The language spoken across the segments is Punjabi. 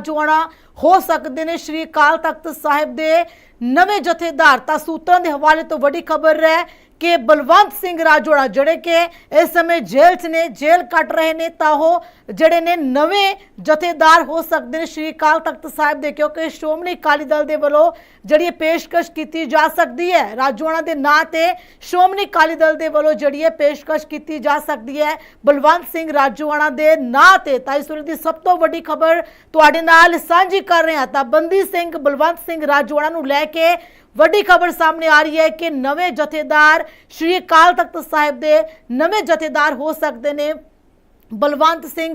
ਜੁਆਣਾ ਹੋ ਸਕਦੇ ਨੇ ਸ਼੍ਰੀ ਅਕਾਲ ਤਖਤ ਸਾਹਿਬ ਦੇ ਨਵੇਂ ਜਥੇਦਾਰ। ਤਾਂ ਸੂਤਰਾਂ ਦੇ ਹਵਾਲੇ ਤੋਂ ਵੱਡੀ ਖਬਰ ਹੈ ਕਿ ਬਲਵੰਤ ਸਿੰਘ ਰਾਜੋੜਾ ਜਿਹੜੇ ਕਿ ਇਸ ਸਮੇਂ ਜੇਲ੍ਹ 'ਚ ਨੇ, ਜੇਲ੍ਹ ਕੱਟ ਰਹੇ ਨੇ, ਤਾਂ ਉਹ ਜਿਹੜੇ ਨੇ ਨਵੇਂ ਜਥੇਦਾਰ ਹੋ ਸਕਦੇ ਨੇ। ਸ਼੍ਰੀ ਅਕਾਲ ਤਖਤ ਸਾਹਿਬ ਦੇ ਕਿਉਂਕਿ ਸ਼੍ਰੋਮਣੀ ਅਕਾਲੀ ਦਲ ਦੇ ਵੱਲੋਂ ਜਿਹੜੀ ਪੇਸ਼ਕਸ਼ ਕੀਤੀ ਜਾ ਸਕਦੀ ਹੈ, ਰਾਜੋੜਾ ਦੇ ਨਾਂ ਤੇ ਸ਼੍ਰੋਮਣੀ ਅਕਾਲੀ ਦਲ ਦੇ ਵੱਲੋਂ ਜਿਹੜੀ ਹੈ ਪੇਸ਼ਕਸ਼ ਕੀਤੀ ਜਾ ਸਕਦੀ ਹੈ ਬਲਵੰਤ ਸਿੰਘ ਰਾਜੋਆਣਾ ਦੇ ਨਾਂ ਤੇ। ਤਾਂ ਇਸ ਵੇਲੇ ਦੀ ਸਭ ਤੋਂ ਵੱਡੀ ਖਬਰ ਤੁਹਾਡੇ ਨਾਲ ਸਾਂਝੀ ਕਰ ਰਹੇ ਹਾਂ। ਤਾਂ ਬੰਦੀ ਸਿੰਘ, ਬਲਵੰਤ ਸਿੰਘ ਰਾਜੋਆਣਾ ਨੂੰ ਲੈ ਕੇ ਵੱਡੀ ਖਬਰ ਸਾਹਮਣੇ ਆ ਰਹੀ ਹੈ ਕਿ ਨਵੇਂ ਜਥੇਦਾਰ ਸ਼੍ਰੀ ਅਕਾਲ ਤਖਤ ਸਾਹਿਬ ਦੇ ਨਵੇਂ ਜਥੇਦਾਰ ਹੋ ਸਕਦੇ ਨੇ। ਬਲਵੰਤ ਸਿੰਘ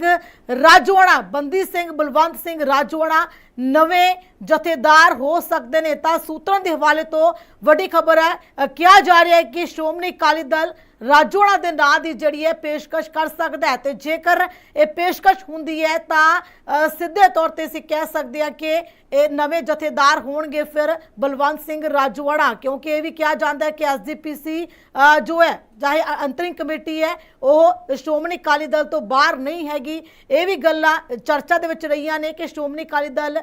ਰਾਜੋਆਣਾ, ਬੰਦੀ ਸਿੰਘ ਬਲਵੰਤ ਸਿੰਘ ਰਾਜੋਆਣਾ ਨਵੇਂ ਜਥੇਦਾਰ ਹੋ ਸਕਦੇ ਨੇ। ਤਾਂ ਸੂਤਰਾਂ ਦੇ ਹਵਾਲੇ ਤੋਂ ਵੱਡੀ ਖਬਰ ਹੈ। ਕਿਹਾ ਜਾ ਰਿਹਾ ਹੈ ਕਿ ਸ਼੍ਰੋਮਣੀ ਅਕਾਲੀ ਦਲ ਰਾਜੋਆਣਾ ਦੇ ਨਾਂ ਦੀ ਜਿਹੜੀ ਹੈ ਪੇਸ਼ਕਸ਼ ਕਰ ਸਕਦਾ ਹੈ। ਤੇ ਜੇਕਰ ਇਹ ਪੇਸ਼ਕਸ਼ ਹੁੰਦੀ ਹੈ, ਤਾਂ ਸਿੱਧੇ ਤੌਰ ਤੇ ਅਸੀਂ ਕਹਿ ਸਕਦੇ ਹਾਂ ਕਿ ਇਹ ਨਵੇਂ ਜਥੇਦਾਰ ਹੋਣਗੇ ਫਿਰ ਬਲਵੰਤ ਸਿੰਘ ਰਾਜੋਆਣਾ ਕਿਉਂਕਿ ਇਹ ਵੀ ਕਿਹਾ ਜਾਂਦਾ ਹੈ ਕਿ ਐਸਜੀਪੀਸੀ ਜੋ ਹੈ ਚਾਹੇ ਅੰਤਰਿੰਗ ਕਮੇਟੀ ਹੈ, ਉਹ ਸ਼੍ਰੋਮਣੀ ਅਕਾਲੀ ਦਲ ਤੋਂ ਬਾਹਰ ਨਹੀਂ ਹੈਗੀ। ਇਹ ਵੀ ਗੱਲਾਂ ਚਰਚਾ ਦੇ ਵਿੱਚ ਰਹੀਆਂ ਨੇ ਕਿ ਸ਼੍ਰੋਮਣੀ ਅਕਾਲੀ ਦਲ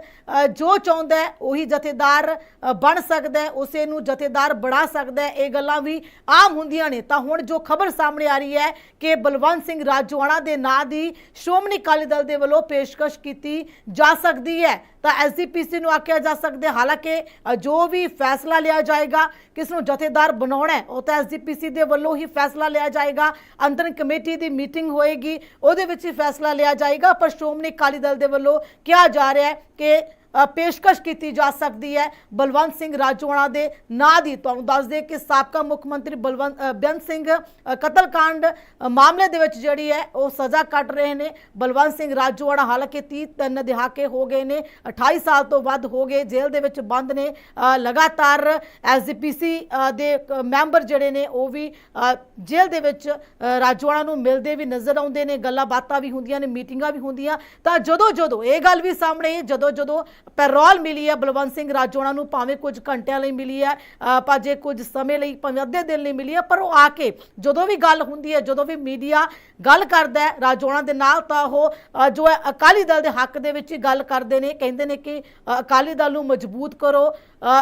ਜੋ ਚਾਹੁੰਦਾ ਉਹੀ ਜਥੇਦਾਰ ਬਣ ਸਕਦਾ ਉਸੇ ਨੂੰ ਜਥੇਦਾਰ ਬਣਾ ਸਕਦਾ ਇਹ ਗੱਲਾਂ ਵੀ ਆਮ ਹੁੰਦੀਆਂ ਨੇ। ਤਾਂ ਹੁਣ ਜੋ ਖਬਰ ਸਾਹਮਣੇ ਆ ਰਹੀ ਹੈ ਕਿ ਬਲਵੰਤ ਸਿੰਘ ਰਾਜੋਆਣਾ ਦੇ ਨਾਂ ਦੀ ਸ਼੍ਰੋਮਣੀ ਅਕਾਲੀ ਦਲ ਦੇ ਵੱਲੋਂ ਪੇਸ਼ਕਸ਼ ਕੀਤੀ ਜਾ ਸਕਦੀ ਹੈ। ਤਾਂ ਐਸਜੀਪੀਸੀ ਨੂੰ ਆਖਿਆ ਜਾ ਸਕਦਾ ਹਾਲਾਂਕਿ ਜੋ ਵੀ ਫੈਸਲਾ ਲਿਆ ਜਾਏਗਾ, ਕਿਸ ਨੂੰ ਜਥੇਦਾਰ ਬਣਾਉਣਾ ਹੈ, ਉਹ ਤਾਂ ਐਸਜੀਪੀਸੀ ਦੇ ਵੱਲੋਂ ਹੀ ਫੈਸਲਾ ਲਿਆ ਜਾਏਗਾ। ਅੰਦਰ ਕਮੇਟੀ ਦੀ ਮੀਟਿੰਗ ਹੋਏਗੀ, ਉਹਦੇ ਵਿੱਚ ਹੀ ਫੈਸਲਾ ਲਿਆ ਜਾਏਗਾ। ਪਰ ਸ਼੍ਰੋਮਣੀ ਅਕਾਲੀ ਦਲ ਦੇ ਵੱਲੋਂ ਕਿਹਾ ਜਾ ਰਿਹਾ ਹੈ ਕਿ ਪੇਸ਼ਕਸ਼ ਕੀਤੀ ਜਾ ਸਕਦੀ ਹੈ। ਬਲਵੰਤ ਸਿੰਘ ਰਾਜੋਆਣਾ ਦੇ ਨਾਂ ਦੀ ਤੁਹਾਨੂੰ ਦੱਸ ਦੇ ਕਿ ਸਾਬਕਾ ਮੁੱਖ ਮੰਤਰੀ ਬਲਵੰਤ ਬੇਅੰਤ ਸਿੰਘ ਅ, ਕਤਲकांड ਮਾਮਲੇ ਦੇ ਵਿੱਚ ਜਿਹੜੀ ਹੈ ਉਹ ਸਜ਼ਾ ਕੱਟ ਰਹੇ ਨੇ। ਬਲਵੰਤ ਸਿੰਘ ਰਾਜੋਆਣਾ ਹਾਲਾਂਕਿ 30 ਤਿੰਨ ਦਿਹਾਕੇ ਹੋ ਗਏ ਨੇ 28 ਸਾਲ ਤੋਂ ਵੱਧ ਹੋ ਗਏ ਜੇਲ੍ਹ ਦੇ ਵਿੱਚ ਬੰਦ ਨੇ। ਅ, ਲਗਾਤਾਰ ਐਸਜੀਪੀਸੀ ਦੇ ਮੈਂਬਰ ਜਿਹੜੇ ਨੇ ਉਹ ਵੀ ਜੇਲ੍ਹ ਦੇ ਵਿੱਚ ਅ, ਨੂੰ ਮਿਲਦੇ ਵੀ ਨਜ਼ਰ ਆਉਂਦੇ ਨੇ ਗੱਲਾਂ ਬਾਤਾਂ ਵੀ ਹੁੰਦੀਆਂ ਨੇ ਮੀਟਿੰਗਾਂ ਵੀ ਹੁੰਦੀਆਂ। ਤਾਂ ਜਦੋਂ ਜਦੋਂ ਇਹ ਗੱਲ ਵੀ ਸਾਹਮਣੇ ਜਦੋਂ ਜਦੋਂ ਪੈਰੋਲ ਮਿਲੀ ਹੈ ਬਲਵੰਤ ਸਿੰਘ ਰਾਜੋਆਣਾ ਨੂੰ ਭਾਵੇਂ ਕੁਝ ਘੰਟਿਆਂ ਲਈ ਮਿਲੀ ਹੈ ਅ, ਭਾਵੇਂ ਕੁਝ ਸਮੇਂ ਲਈ ਭਾਵੇਂ ਅੱਧੇ ਦਿਨ ਲਈ ਮਿਲੀ ਹੈ ਪਰ ਉਹ ਆ ਕੇ ਜਦੋਂ ਵੀ ਗੱਲ ਹੁੰਦੀ ਹੈ ਜਦੋਂ ਵੀ ਮੀਡੀਆ ਗੱਲ ਕਰਦਾ ਹੈ ਰਾਜੋਆਣਾ ਦੇ ਨਾਲ ਤਾਂ ਉਹ ਜੋ ਹੈ ਅਕਾਲੀ ਦਲ ਦੇ ਹੱਕ ਦੇ ਵਿੱਚ ਹੀ ਗੱਲ ਕਰਦੇ ਨੇ ਕਹਿੰਦੇ ਨੇ ਕਿ ਅਕਾਲੀ ਦਲ ਨੂੰ ਮਜ਼ਬੂਤ ਕਰੋ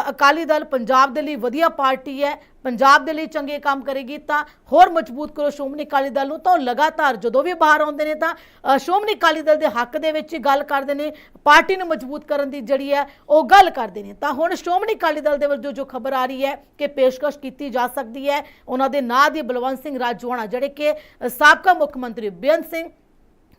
ਅਕਾਲੀ ਦਲ ਪੰਜਾਬ ਦੇ ਲਈ ਵਧੀਆ ਪਾਰਟੀ ਹੈ ਪੰਜਾਬ ਦੇ ਲਈ ਚੰਗੇ ਕੰਮ ਕਰੇਗੀ ਤਾਂ ਹੋਰ ਮਜ਼ਬੂਤ ਕਰੋ ਸ਼੍ਰੋਮਣੀ ਅਕਾਲੀ ਦਲ ਨੂੰ ਤਾਂ ਉਹ ਲਗਾਤਾਰ ਜਦੋਂ ਵੀ ਬਾਹਰ ਆਉਂਦੇ ਨੇ ਤਾਂ ਸ਼੍ਰੋਮਣੀ ਅਕਾਲੀ ਦਲ ਦੇ ਹੱਕ ਦੇ ਵਿੱਚ ਹੀ ਗੱਲ ਕਰਦੇ ਨੇ, ਪਾਰਟੀ ਨੂੰ ਮਜ਼ਬੂਤ ਕਰਨ ਦੀ ਜਿਹੜੀ ਹੈ ਉਹ ਗੱਲ ਕਰਦੇ ਨੇ। ਤਾਂ ਹੁਣ ਸ਼੍ਰੋਮਣੀ ਅਕਾਲੀ ਦਲ ਦੇ ਵੱਲੋਂ ਜੋ ਖਬਰ ਆ ਰਹੀ ਹੈ ਕਿ ਪੇਸ਼ਕਸ਼ ਕੀਤੀ ਜਾ ਸਕਦੀ ਹੈ, ਉਹਨਾਂ ਦੇ ਨਾਂ ਦੀ ਬਲਵੰਤ ਸਿੰਘ ਰਾਜੋਆਣਾ, ਜਿਹੜੇ ਕਿ ਸਾਬਕਾ ਮੁੱਖ ਮੰਤਰੀ ਬੇਅੰਤ ਸਿੰਘ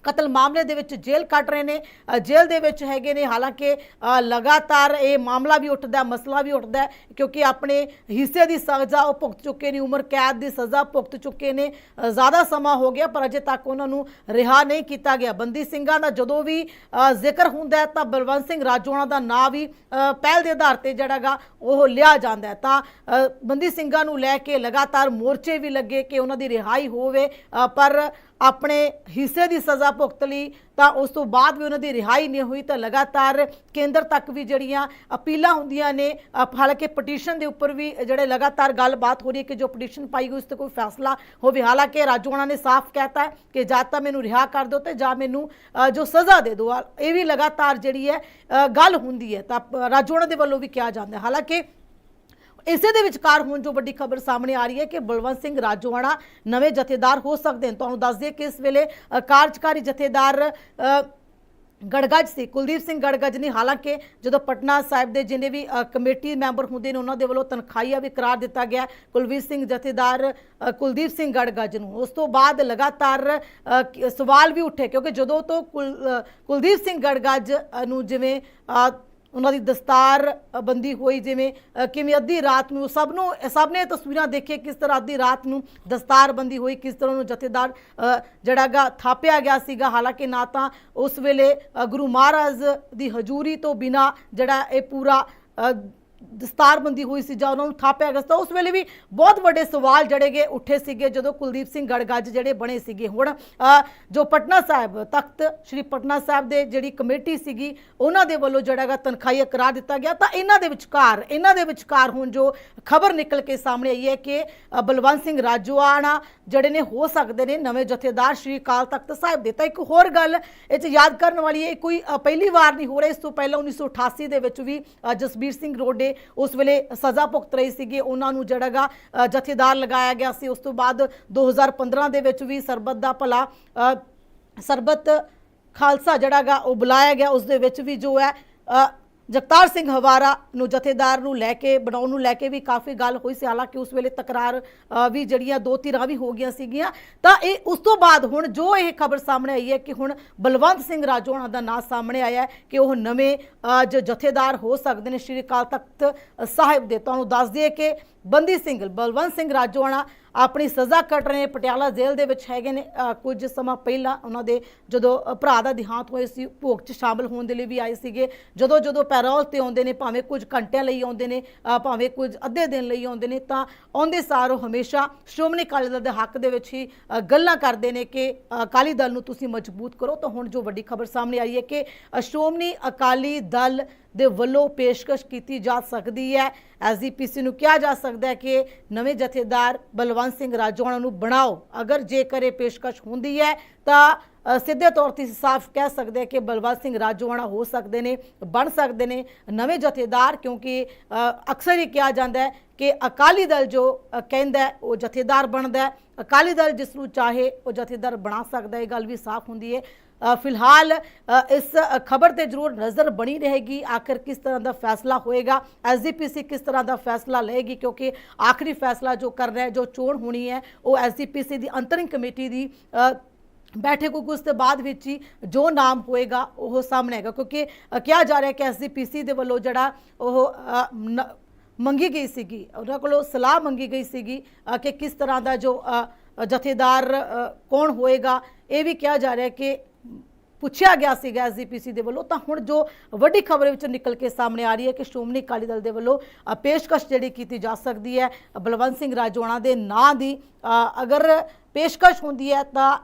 ਕਤਲ ਮਾਮਲੇ ਦੇ ਵਿੱਚ ਜੇਲ੍ਹ ਕੱਟ ਰਹੇ ਨੇ ਜੇਲ੍ਹ ਦੇ ਵਿੱਚ ਹੈਗੇ ਨੇ। ਹਾਲਾਂਕਿ ਲਗਾਤਾਰ ਇਹ ਮਾਮਲਾ ਵੀ ਉੱਠਦਾ ਮਸਲਾ ਵੀ ਉੱਠਦਾ ਕਿਉਂਕਿ ਆਪਣੇ ਹਿੱਸੇ ਦੀ ਸਜ਼ਾ ਉਹ ਭੁਗਤ ਚੁੱਕੇ ਨੇ, ਉਮਰ, ਕੈਦ ਦੀ ਸਜ਼ਾ ਭੁਗਤ ਚੁੱਕੇ ਨੇ। ਜ਼ਿਆਦਾ ਸਮਾਂ ਹੋ ਗਿਆ, ਪਰ ਅਜੇ ਤੱਕ ਉਹਨਾਂ ਨੂੰ ਰਿਹਾ ਨਹੀਂ ਕੀਤਾ ਗਿਆ। ਬੰਦੀ ਸਿੰਘਾਂ ਦਾ ਜਦੋਂ ਵੀ ਜ਼ਿਕਰ ਹੁੰਦਾ ਤਾਂ ਬਲਵੰਤ ਸਿੰਘ ਰਾਜੋਆਣਾ ਦਾ ਨਾਂ ਵੀ ਪਹਿਲ ਦੇ ਆਧਾਰ ਤੇ ਜਿਹੜਾਗਾ ਉਹ ਲਿਆ ਜਾਂਦਾ ਤਾਂ ਬੰਦੀ ਸਿੰਘਾਂ ਨੂੰ ਲੈ ਕੇ ਲਗਾਤਾਰ ਮੋਰਚੇ ਵੀ ਲੱਗੇ ਕਿ ਉਹਨਾਂ ਦੀ ਰਿਹਾਈ ਹੋਵੇ ਪਰ ਆਪਣੇ ਹਿੱਸੇ ਦੀ ਸਜ਼ਾ ਭੁਗਤ ਲਈ, ਤਾਂ ਉਸ ਤੋਂ ਬਾਅਦ ਵੀ ਉਹਨਾਂ ਦੀ ਰਿਹਾਈ ਨਹੀਂ ਹੋਈ, ਤਾਂ ਲਗਾਤਾਰ ਕੇਂਦਰ ਤੱਕ ਵੀ ਜਿਹੜੀਆਂ ਅਪੀਲਾਂ ਹੁੰਦੀਆਂ ਨੇ ਹਾਲਾਂਕਿ ਪਟੀਸ਼ਨ ਦੇ ਉੱਪਰ ਵੀ ਜਿਹੜੇ ਲਗਾਤਾਰ ਗੱਲਬਾਤ ਹੋ ਰਹੀ ਹੈ ਕਿ ਜੋ ਪਟੀਸ਼ਨ ਪਾਈ ਗਈ, ਉਸ ਤੇ ਕੋਈ ਫੈਸਲਾ ਹੋਵੇ। ਹਾਲਾਂਕਿ ਰਾਜੋਆਣਾ ਨੇ ਸਾਫ਼ ਕਹਿਤਾ ਕਿ ਜਾਂ ਤਾਂ ਮੈਨੂੰ ਰਿਹਾ ਕਰ ਦਿਓ ਤੇ ਜਾਂ ਮੈਨੂੰ ਜੋ ਸਜ਼ਾ ਦੇ ਦਿਓ। ਇਹ ਵੀ ਲਗਾਤਾਰ ਜਿਹੜੀ ਹੈ ਗੱਲ ਹੁੰਦੀ ਹੈ। ਤਾਂ ਰਾਜੋਆਣਾ ਦੇ ਵੱਲੋਂ ਵੀ ਕਿਹਾ ਜਾਂਦਾ ਹਾਲਾਂਕਿ ਇਸੇ ਦੇ ਵਿਚਕਾਰ ਹੁਣ ਜੋ ਵੱਡੀ ਖਬਰ ਸਾਹਮਣੇ ਆ ਰਹੀ ਹੈ ਕਿ ਬਲਵੰਤ ਸਿੰਘ ਰਾਜੋਆਣਾ ਨਵੇਂ ਜਥੇਦਾਰ ਹੋ ਸਕਦੇ ਨੇ ਤੁਹਾਨੂੰ ਦੱਸ ਦਈਏ ਕਿ ਇਸ ਵੇਲੇ ਕਾਰਜਕਾਰੀ ਜਥੇਦਾਰ ਅ, ਸੀ। ਕੁਲਦੀਪ ਸਿੰਘ ਗੜਗੱਜ ਨੇ ਹਾਲਾਂਕਿ ਜਦੋਂ ਪਟਨਾ ਸਾਹਿਬ ਦੇ ਜਿੰਨੇ ਵੀ ਕਮੇਟੀ ਮੈਂਬਰ ਹੁੰਦੇ ਨੇ ਉਹਨਾਂ ਦੇ ਵੱਲੋਂ ਤਨਖਾਹੀਆ ਵੀ ਕਰਾਰ ਦਿੱਤਾ ਗਿਆ। ਕੁਲਵੀਰ ਸਿੰਘ ਜਥੇਦਾਰ ਕੁਲਦੀਪ ਸਿੰਘ ਗੜਗੱਜ ਨੂੰ। ਉਸ ਤੋਂ ਬਾਅਦ ਲਗਾਤਾਰ ਸਵਾਲ ਵੀ ਉੱਠੇ ਕਿਉਂਕਿ ਜਦੋਂ ਤੋਂ ਕੁਲ- ਕੁਲਦੀਪ ਸਿੰਘ ਗੜਗੱਜ ਨੂੰ ਜਿਵੇਂ ਉਹਨਾਂ ਦੀ ਦਸਤਾਰ ਬੰਦੀ ਹੋਈ ਜਿਵੇਂ ਕਿਵੇਂ ਅੱਧੀ ਰਾਤ ਨੂੰ ਸਭ ਨੂੰ ਸਭ ਨੇ ਇਹ ਤਸਵੀਰਾਂ ਦੇਖੇ ਕਿਸ ਤਰ੍ਹਾਂ ਅੱਧੀ ਰਾਤ ਨੂੰ ਦਸਤਾਰ ਬੰਦੀ ਹੋਈ ਕਿਸ ਤਰ੍ਹਾਂ ਉਹਨੂੰ ਜਥੇਦਾਰ ਅ, ਜਿਹੜਾਗਾ ਥਾਪਿਆ ਗਿਆ ਸੀਗਾ। ਹਾਲਾਂਕਿ ਨਾ ਤਾਂ ਉਸ ਵੇਲੇ ਗੁਰੂ ਮਹਾਰਾਜ ਦੀ ਹਜ਼ੂਰੀ ਤੋਂ ਬਿਨਾ ਜਿਹੜਾ ਇਹ ਪੂਰਾ ਦਸਤਾਰਬੰਦੀ ਹੋਈ ਸੀ ਜਾਂ ਉਹਨਾਂ ਨੂੰ ਥਾਪਿਆ ਗਿਆ ਸੀ, ਤਾਂ ਉਸ ਵੇਲੇ ਵੀ ਬਹੁਤ ਵੱਡੇ ਸਵਾਲ ਜੜੇਗੇ ਉੱਠੇ ਸੀਗੇ ਜਦੋਂ ਕੁਲਦੀਪ ਸਿੰਘ ਗੜਗੱਜ ਜਿਹੜੇ ਬਣੇ ਸੀਗੇ। ਹੁਣ ਜੋ ਪਟਨਾ ਸਾਹਿਬ ਤਖਤ, ਸ੍ਰੀ ਪਟਨਾ ਸਾਹਿਬ ਦੇ ਜਿਹੜੀ ਕਮੇਟੀ ਸੀਗੀ, ਉਹਨਾਂ ਦੇ ਵੱਲੋਂ ਜਿਹੜਾ ਗਾ ਤਨਖਾਹੀ ਕਰਾ ਦਿੱਤਾ ਗਿਆ। ਤਾਂ ਇਹਨਾਂ ਦੇ ਵਿਚਕਾਰ, ਇਹਨਾਂ ਦੇ ਵਿਚਕਾਰ ਹੁਣ ਜੋ ਖਬਰ ਨਿਕਲ ਕੇ ਸਾਹਮਣੇ ਆਈ ਹੈ ਕਿ ਬਲਵੰਤ ਸਿੰਘ ਰਾਜੋਆਣਾ ਜਿਹੜੇ ਨੇ, ਹੋ ਸਕਦੇ ਨੇ ਨਵੇਂ ਜਥੇਦਾਰ ਸ੍ਰੀ ਅਕਾਲ ਤਖਤ ਸਾਹਿਬ ਦੇ। ਤਾਂ ਇੱਕ ਹੋਰ ਗੱਲ ਇਹ ਚ ਯਾਦ ਕਰਨ ਵਾਲੀ ਹੈ ਕੋਈ ਪਹਿਲੀ ਵਾਰ ਨਹੀਂ ਹੋ ਰਿਹਾ। ਇਸ ਤੋਂ ਪਹਿਲਾਂ 1988 ਦੇ ਵਿੱਚ ਵੀ ਜਸਬੀਰ ਸਿੰਘ ਰੋਡੇ ਉਸ ਵੇਲੇ ਸਜ਼ਾ ਭੁਗਤ ਰਹੀ ਸੀਗੇ। ਉਹਨਾਂ ਨੂੰ ਜਿਹੜਾ ਗਾ ਅ, ਜਥੇਦਾਰ ਲਗਾਇਆ ਗਿਆ ਸੀ। ਉਸ ਤੋਂ ਬਾਅਦ 2015 ਦੇ ਵਿੱਚ ਵੀ ਸਰਬਤ ਦਾ ਭਲਾ ਅ, ਸਰਬੱਤ ਖਾਲਸਾ ਜਿਹੜਾ ਗਾ ਉਹ ਬੁਲਾਇਆ ਗਿਆ। ਉਸ ਦੇ ਵਿੱਚ ਵੀ ਜੋ ਹੈ ਅ, ਜਗਤਾਰ ਸਿੰਘ ਹਵਾਰਾ ਨੂੰ ਜਥੇਦਾਰ ਨੂੰ ਲੈ ਕੇ ਬਣਾਉਣ ਨੂੰ ਲੈ ਕੇ ਵੀ ਕਾਫੀ ਗੱਲ ਹੋਈ ਸੀ। ਹਾਲਾਂਕਿ ਉਸ ਵੇਲੇ ਤਕਰਾਰ ਵੀ ਜਿਹੜੀਆਂ ਦੋ ਧਿਰਾਂ ਵੀ ਹੋ ਗਈਆਂ ਸੀਗੀਆਂ। ਤਾਂ ਇਹ ਉਸ ਤੋਂ ਬਾਅਦ ਹੁਣ ਜੋ ਇਹ ਖਬਰ ਸਾਹਮਣੇ ਆਈ ਹੈ ਕਿ ਹੁਣ ਬਲਵੰਤ ਸਿੰਘ ਰਾਜੋਣਾ ਦਾ ਨਾਂ ਸਾਹਮਣੇ ਆਇਆ ਹੈ ਕਿ ਉਹ ਨਵੇਂ ਅ, ਜੋ ਜਥੇਦਾਰ ਹੋ ਸਕਦੇ ਨੇ। ਸ਼੍ਰੀ ਅਕਾਲ ਤਖਤ ਸਾਹਿਬ ਦੇ। ਤੁਹਾਨੂੰ ਦੱਸ ਦਈਏ ਕਿ ਬੰਦੀ ਸਿੰਘ, ਬਲਵੰਤ ਸਿੰਘ ਰਾਜੋਣਾ ਆਪਣੀ ਸਜ਼ਾ ਕੱਟ ਰਹੇ ਨੇ। ਪਟਿਆਲਾ ਜੇਲ੍ਹ ਦੇ ਵਿੱਚ ਹੈਗੇ ਨੇ। ਕੁਝ ਸਮਾਂ ਪਹਿਲਾਂ ਉਹਨਾਂ ਦੇ ਜਦੋਂ ਭਰਾ ਦਾ ਦੇਹਾਂਤ ਹੋਇਆ ਸੀ, ਭੋਗ 'ਚ ਸ਼ਾਮਲ ਹੋਣ ਦੇ ਲਈ ਵੀ ਆਏ ਸੀਗੇ। ਜਦੋਂ ਜਦੋਂ ਪੈਰੋਲ ਤੇ ਆਉਂਦੇ ਨੇ, ਭਾਵੇਂ ਕੁਝ ਘੰਟਿਆਂ ਲਈ ਆਉਂਦੇ ਨੇ ਭਾਵੇਂ ਕੁਝ ਅੱਧੇ ਦਿਨ ਲਈ ਆਉਂਦੇ ਨੇ, ਤਾਂ ਆਉਂਦੇ ਸਾਰ ਉਹ ਹਮੇਸ਼ਾ ਸ਼੍ਰੋਮਣੀ ਅਕਾਲੀ ਦਲ ਦੇ ਹੱਕ ਦੇ ਵਿੱਚ ਹੀ ਗੱਲਾਂ ਕਰਦੇ ਨੇ ਕਿ ਅਕਾਲੀ ਦਲ ਨੂੰ ਤੁਸੀਂ ਮਜ਼ਬੂਤ ਕਰੋ। ਤਾਂ ਹੁਣ ਜੋ ਵੱਡੀ ਖਬਰ ਸਾਹਮਣੇ ਆਈ ਹੈ ਕਿ ਸ਼੍ਰੋਮਣੀ ਅਕਾਲੀ ਦਲ ਦੇ ਵੱਲੋਂ ਪੇਸ਼ਕਸ਼ ਕੀਤੀ ਜਾ ਸਕਦੀ ਹੈ। ਐਸਜੀਪੀਸੀ ਨੂੰ ਕਿਹਾ ਜਾ ਸਕਦਾ ਹੈ ਕਿ ਨਵੇਂ ਜਥੇਦਾਰ ਬਲਵੰਤ ਸਿੰਘ ਰਾਜੋਆਣਾ ਨੂੰ ਬਣਾਓ। ਅਗਰ ਜੇਕਰ ਇਹ ਪੇਸ਼ਕਸ਼ ਹੁੰਦੀ ਹੈ, ਤਾਂ ਸਿੱਧੇ ਤੌਰ ਤੇ ਸਾਫ਼ ਕਹਿ ਸਕਦੇ ਹਾਂ ਕਿ ਬਲਵੰਤ ਸਿੰਘ ਰਾਜੋਆਣਾ ਹੋ ਸਕਦੇ ਨੇ, ਬਣ ਸਕਦੇ ਨੇ ਨਵੇਂ ਜਥੇਦਾਰ, ਕਿਉਂਕਿ ਅਕਸਰ ਹੀ ਕਿਹਾ ਜਾਂਦਾ ਹੈ ਕਿ ਅਕਾਲੀ ਦਲ ਜੋ ਕਹਿੰਦਾ ਉਹ ਜਥੇਦਾਰ ਬਣਦਾ ਅਕਾਲੀ ਦਲ ਜਿਸ ਨੂੰ ਚਾਹੇ ਉਹ ਜਥੇਦਾਰ ਬਣਾ ਸਕਦਾ ਇਹ ਗੱਲ ਵੀ ਸਾਫ਼ ਹੁੰਦੀ ਹੈ। ਫਿਲਹਾਲ ਇਸ ਖਬਰ ਤੇ ਜ਼ਰੂਰ ਨਜ਼ਰ ਬਣੀ ਰਹੇਗੀ, ਆਖਰ ਕਿਸ ਤਰ੍ਹਾਂ ਦਾ ਫੈਸਲਾ ਹੋਏਗਾ ਐਸਜੀਪੀਸੀ ਕਿਸ ਤਰ੍ਹਾਂ ਦਾ ਫੈਸਲਾ ਲਏਗੀ, ਕਿਉਂਕਿ ਆਖਰੀ ਫੈਸਲਾ ਜੋ ਕਰ ਰਿਹਾ ਹੈ ਜੋ ਚੋਣ ਹੋਣੀ ਹੈ, ਉਹ ਐਸਜੀਪੀਸੀ ਦੀ ਅੰਤਰਿੰਗ ਕਮੇਟੀ ਦੀ ਬੈਠਕ ਹੋਊਗੀ, ਉਸ ਤੋਂ ਬਾਅਦ ਵਿੱਚ ਹੀ ਜੋ ਨਾਮ ਹੋਏਗਾ, ਉਹ ਸਾਹਮਣੇ ਆਏਗਾ, ਕਿਉਂਕਿ ਕਿਹਾ ਜਾ ਰਿਹਾ ਹੈ ਕਿ ਐਸਜੀਪੀਸੀ ਦੇ ਵੱਲੋਂ ਜਿਹੜਾ ਉਹ ਨ- ਮੰਗੀ ਗਈ ਸੀਗੀ, ਉਹਨਾਂ ਕੋਲੋਂ ਸਲਾਹ ਮੰਗੀ ਗਈ ਸੀਗੀ ਕਿ ਕਿਸ ਤਰ੍ਹਾਂ ਦਾ ਜੋ ਜਥੇਦਾਰ ਕੌਣ ਹੋਏਗਾ, ਇਹ ਵੀ ਕਿਹਾ ਜਾ ਰਿਹਾ ਹੈ ਕਿ ਪੁੱਛਿਆ ਗਿਆ ਸੀਗਾ ਐਸਜੀਪੀਸੀ ਦੇ ਵੱਲੋਂ, ਤਾਂ ਹੁਣ ਜੋ ਵੱਡੀ ਖਬਰ ਵਿੱਚ ਨਿਕਲ ਕੇ ਸਾਹਮਣੇ ਆ ਰਹੀ ਹੈ ਕਿ ਸ਼੍ਰੋਮਣੀ ਅਕਾਲੀ ਦਲ ਦੇ ਵੱਲੋਂ ਪੇਸ਼ਕਸ਼ ਜਿਹੜੀ ਕੀਤੀ ਜਾ ਸਕਦੀ ਹੈ ਬਲਵੰਤ ਸਿੰਘ ਰਾਜੋਣਾ ਦੇ ਨਾਂ ਦੀ ਅਗਰ ਪੇਸ਼ਕਸ਼ ਹੁੰਦੀ ਹੈ ਤਾਂ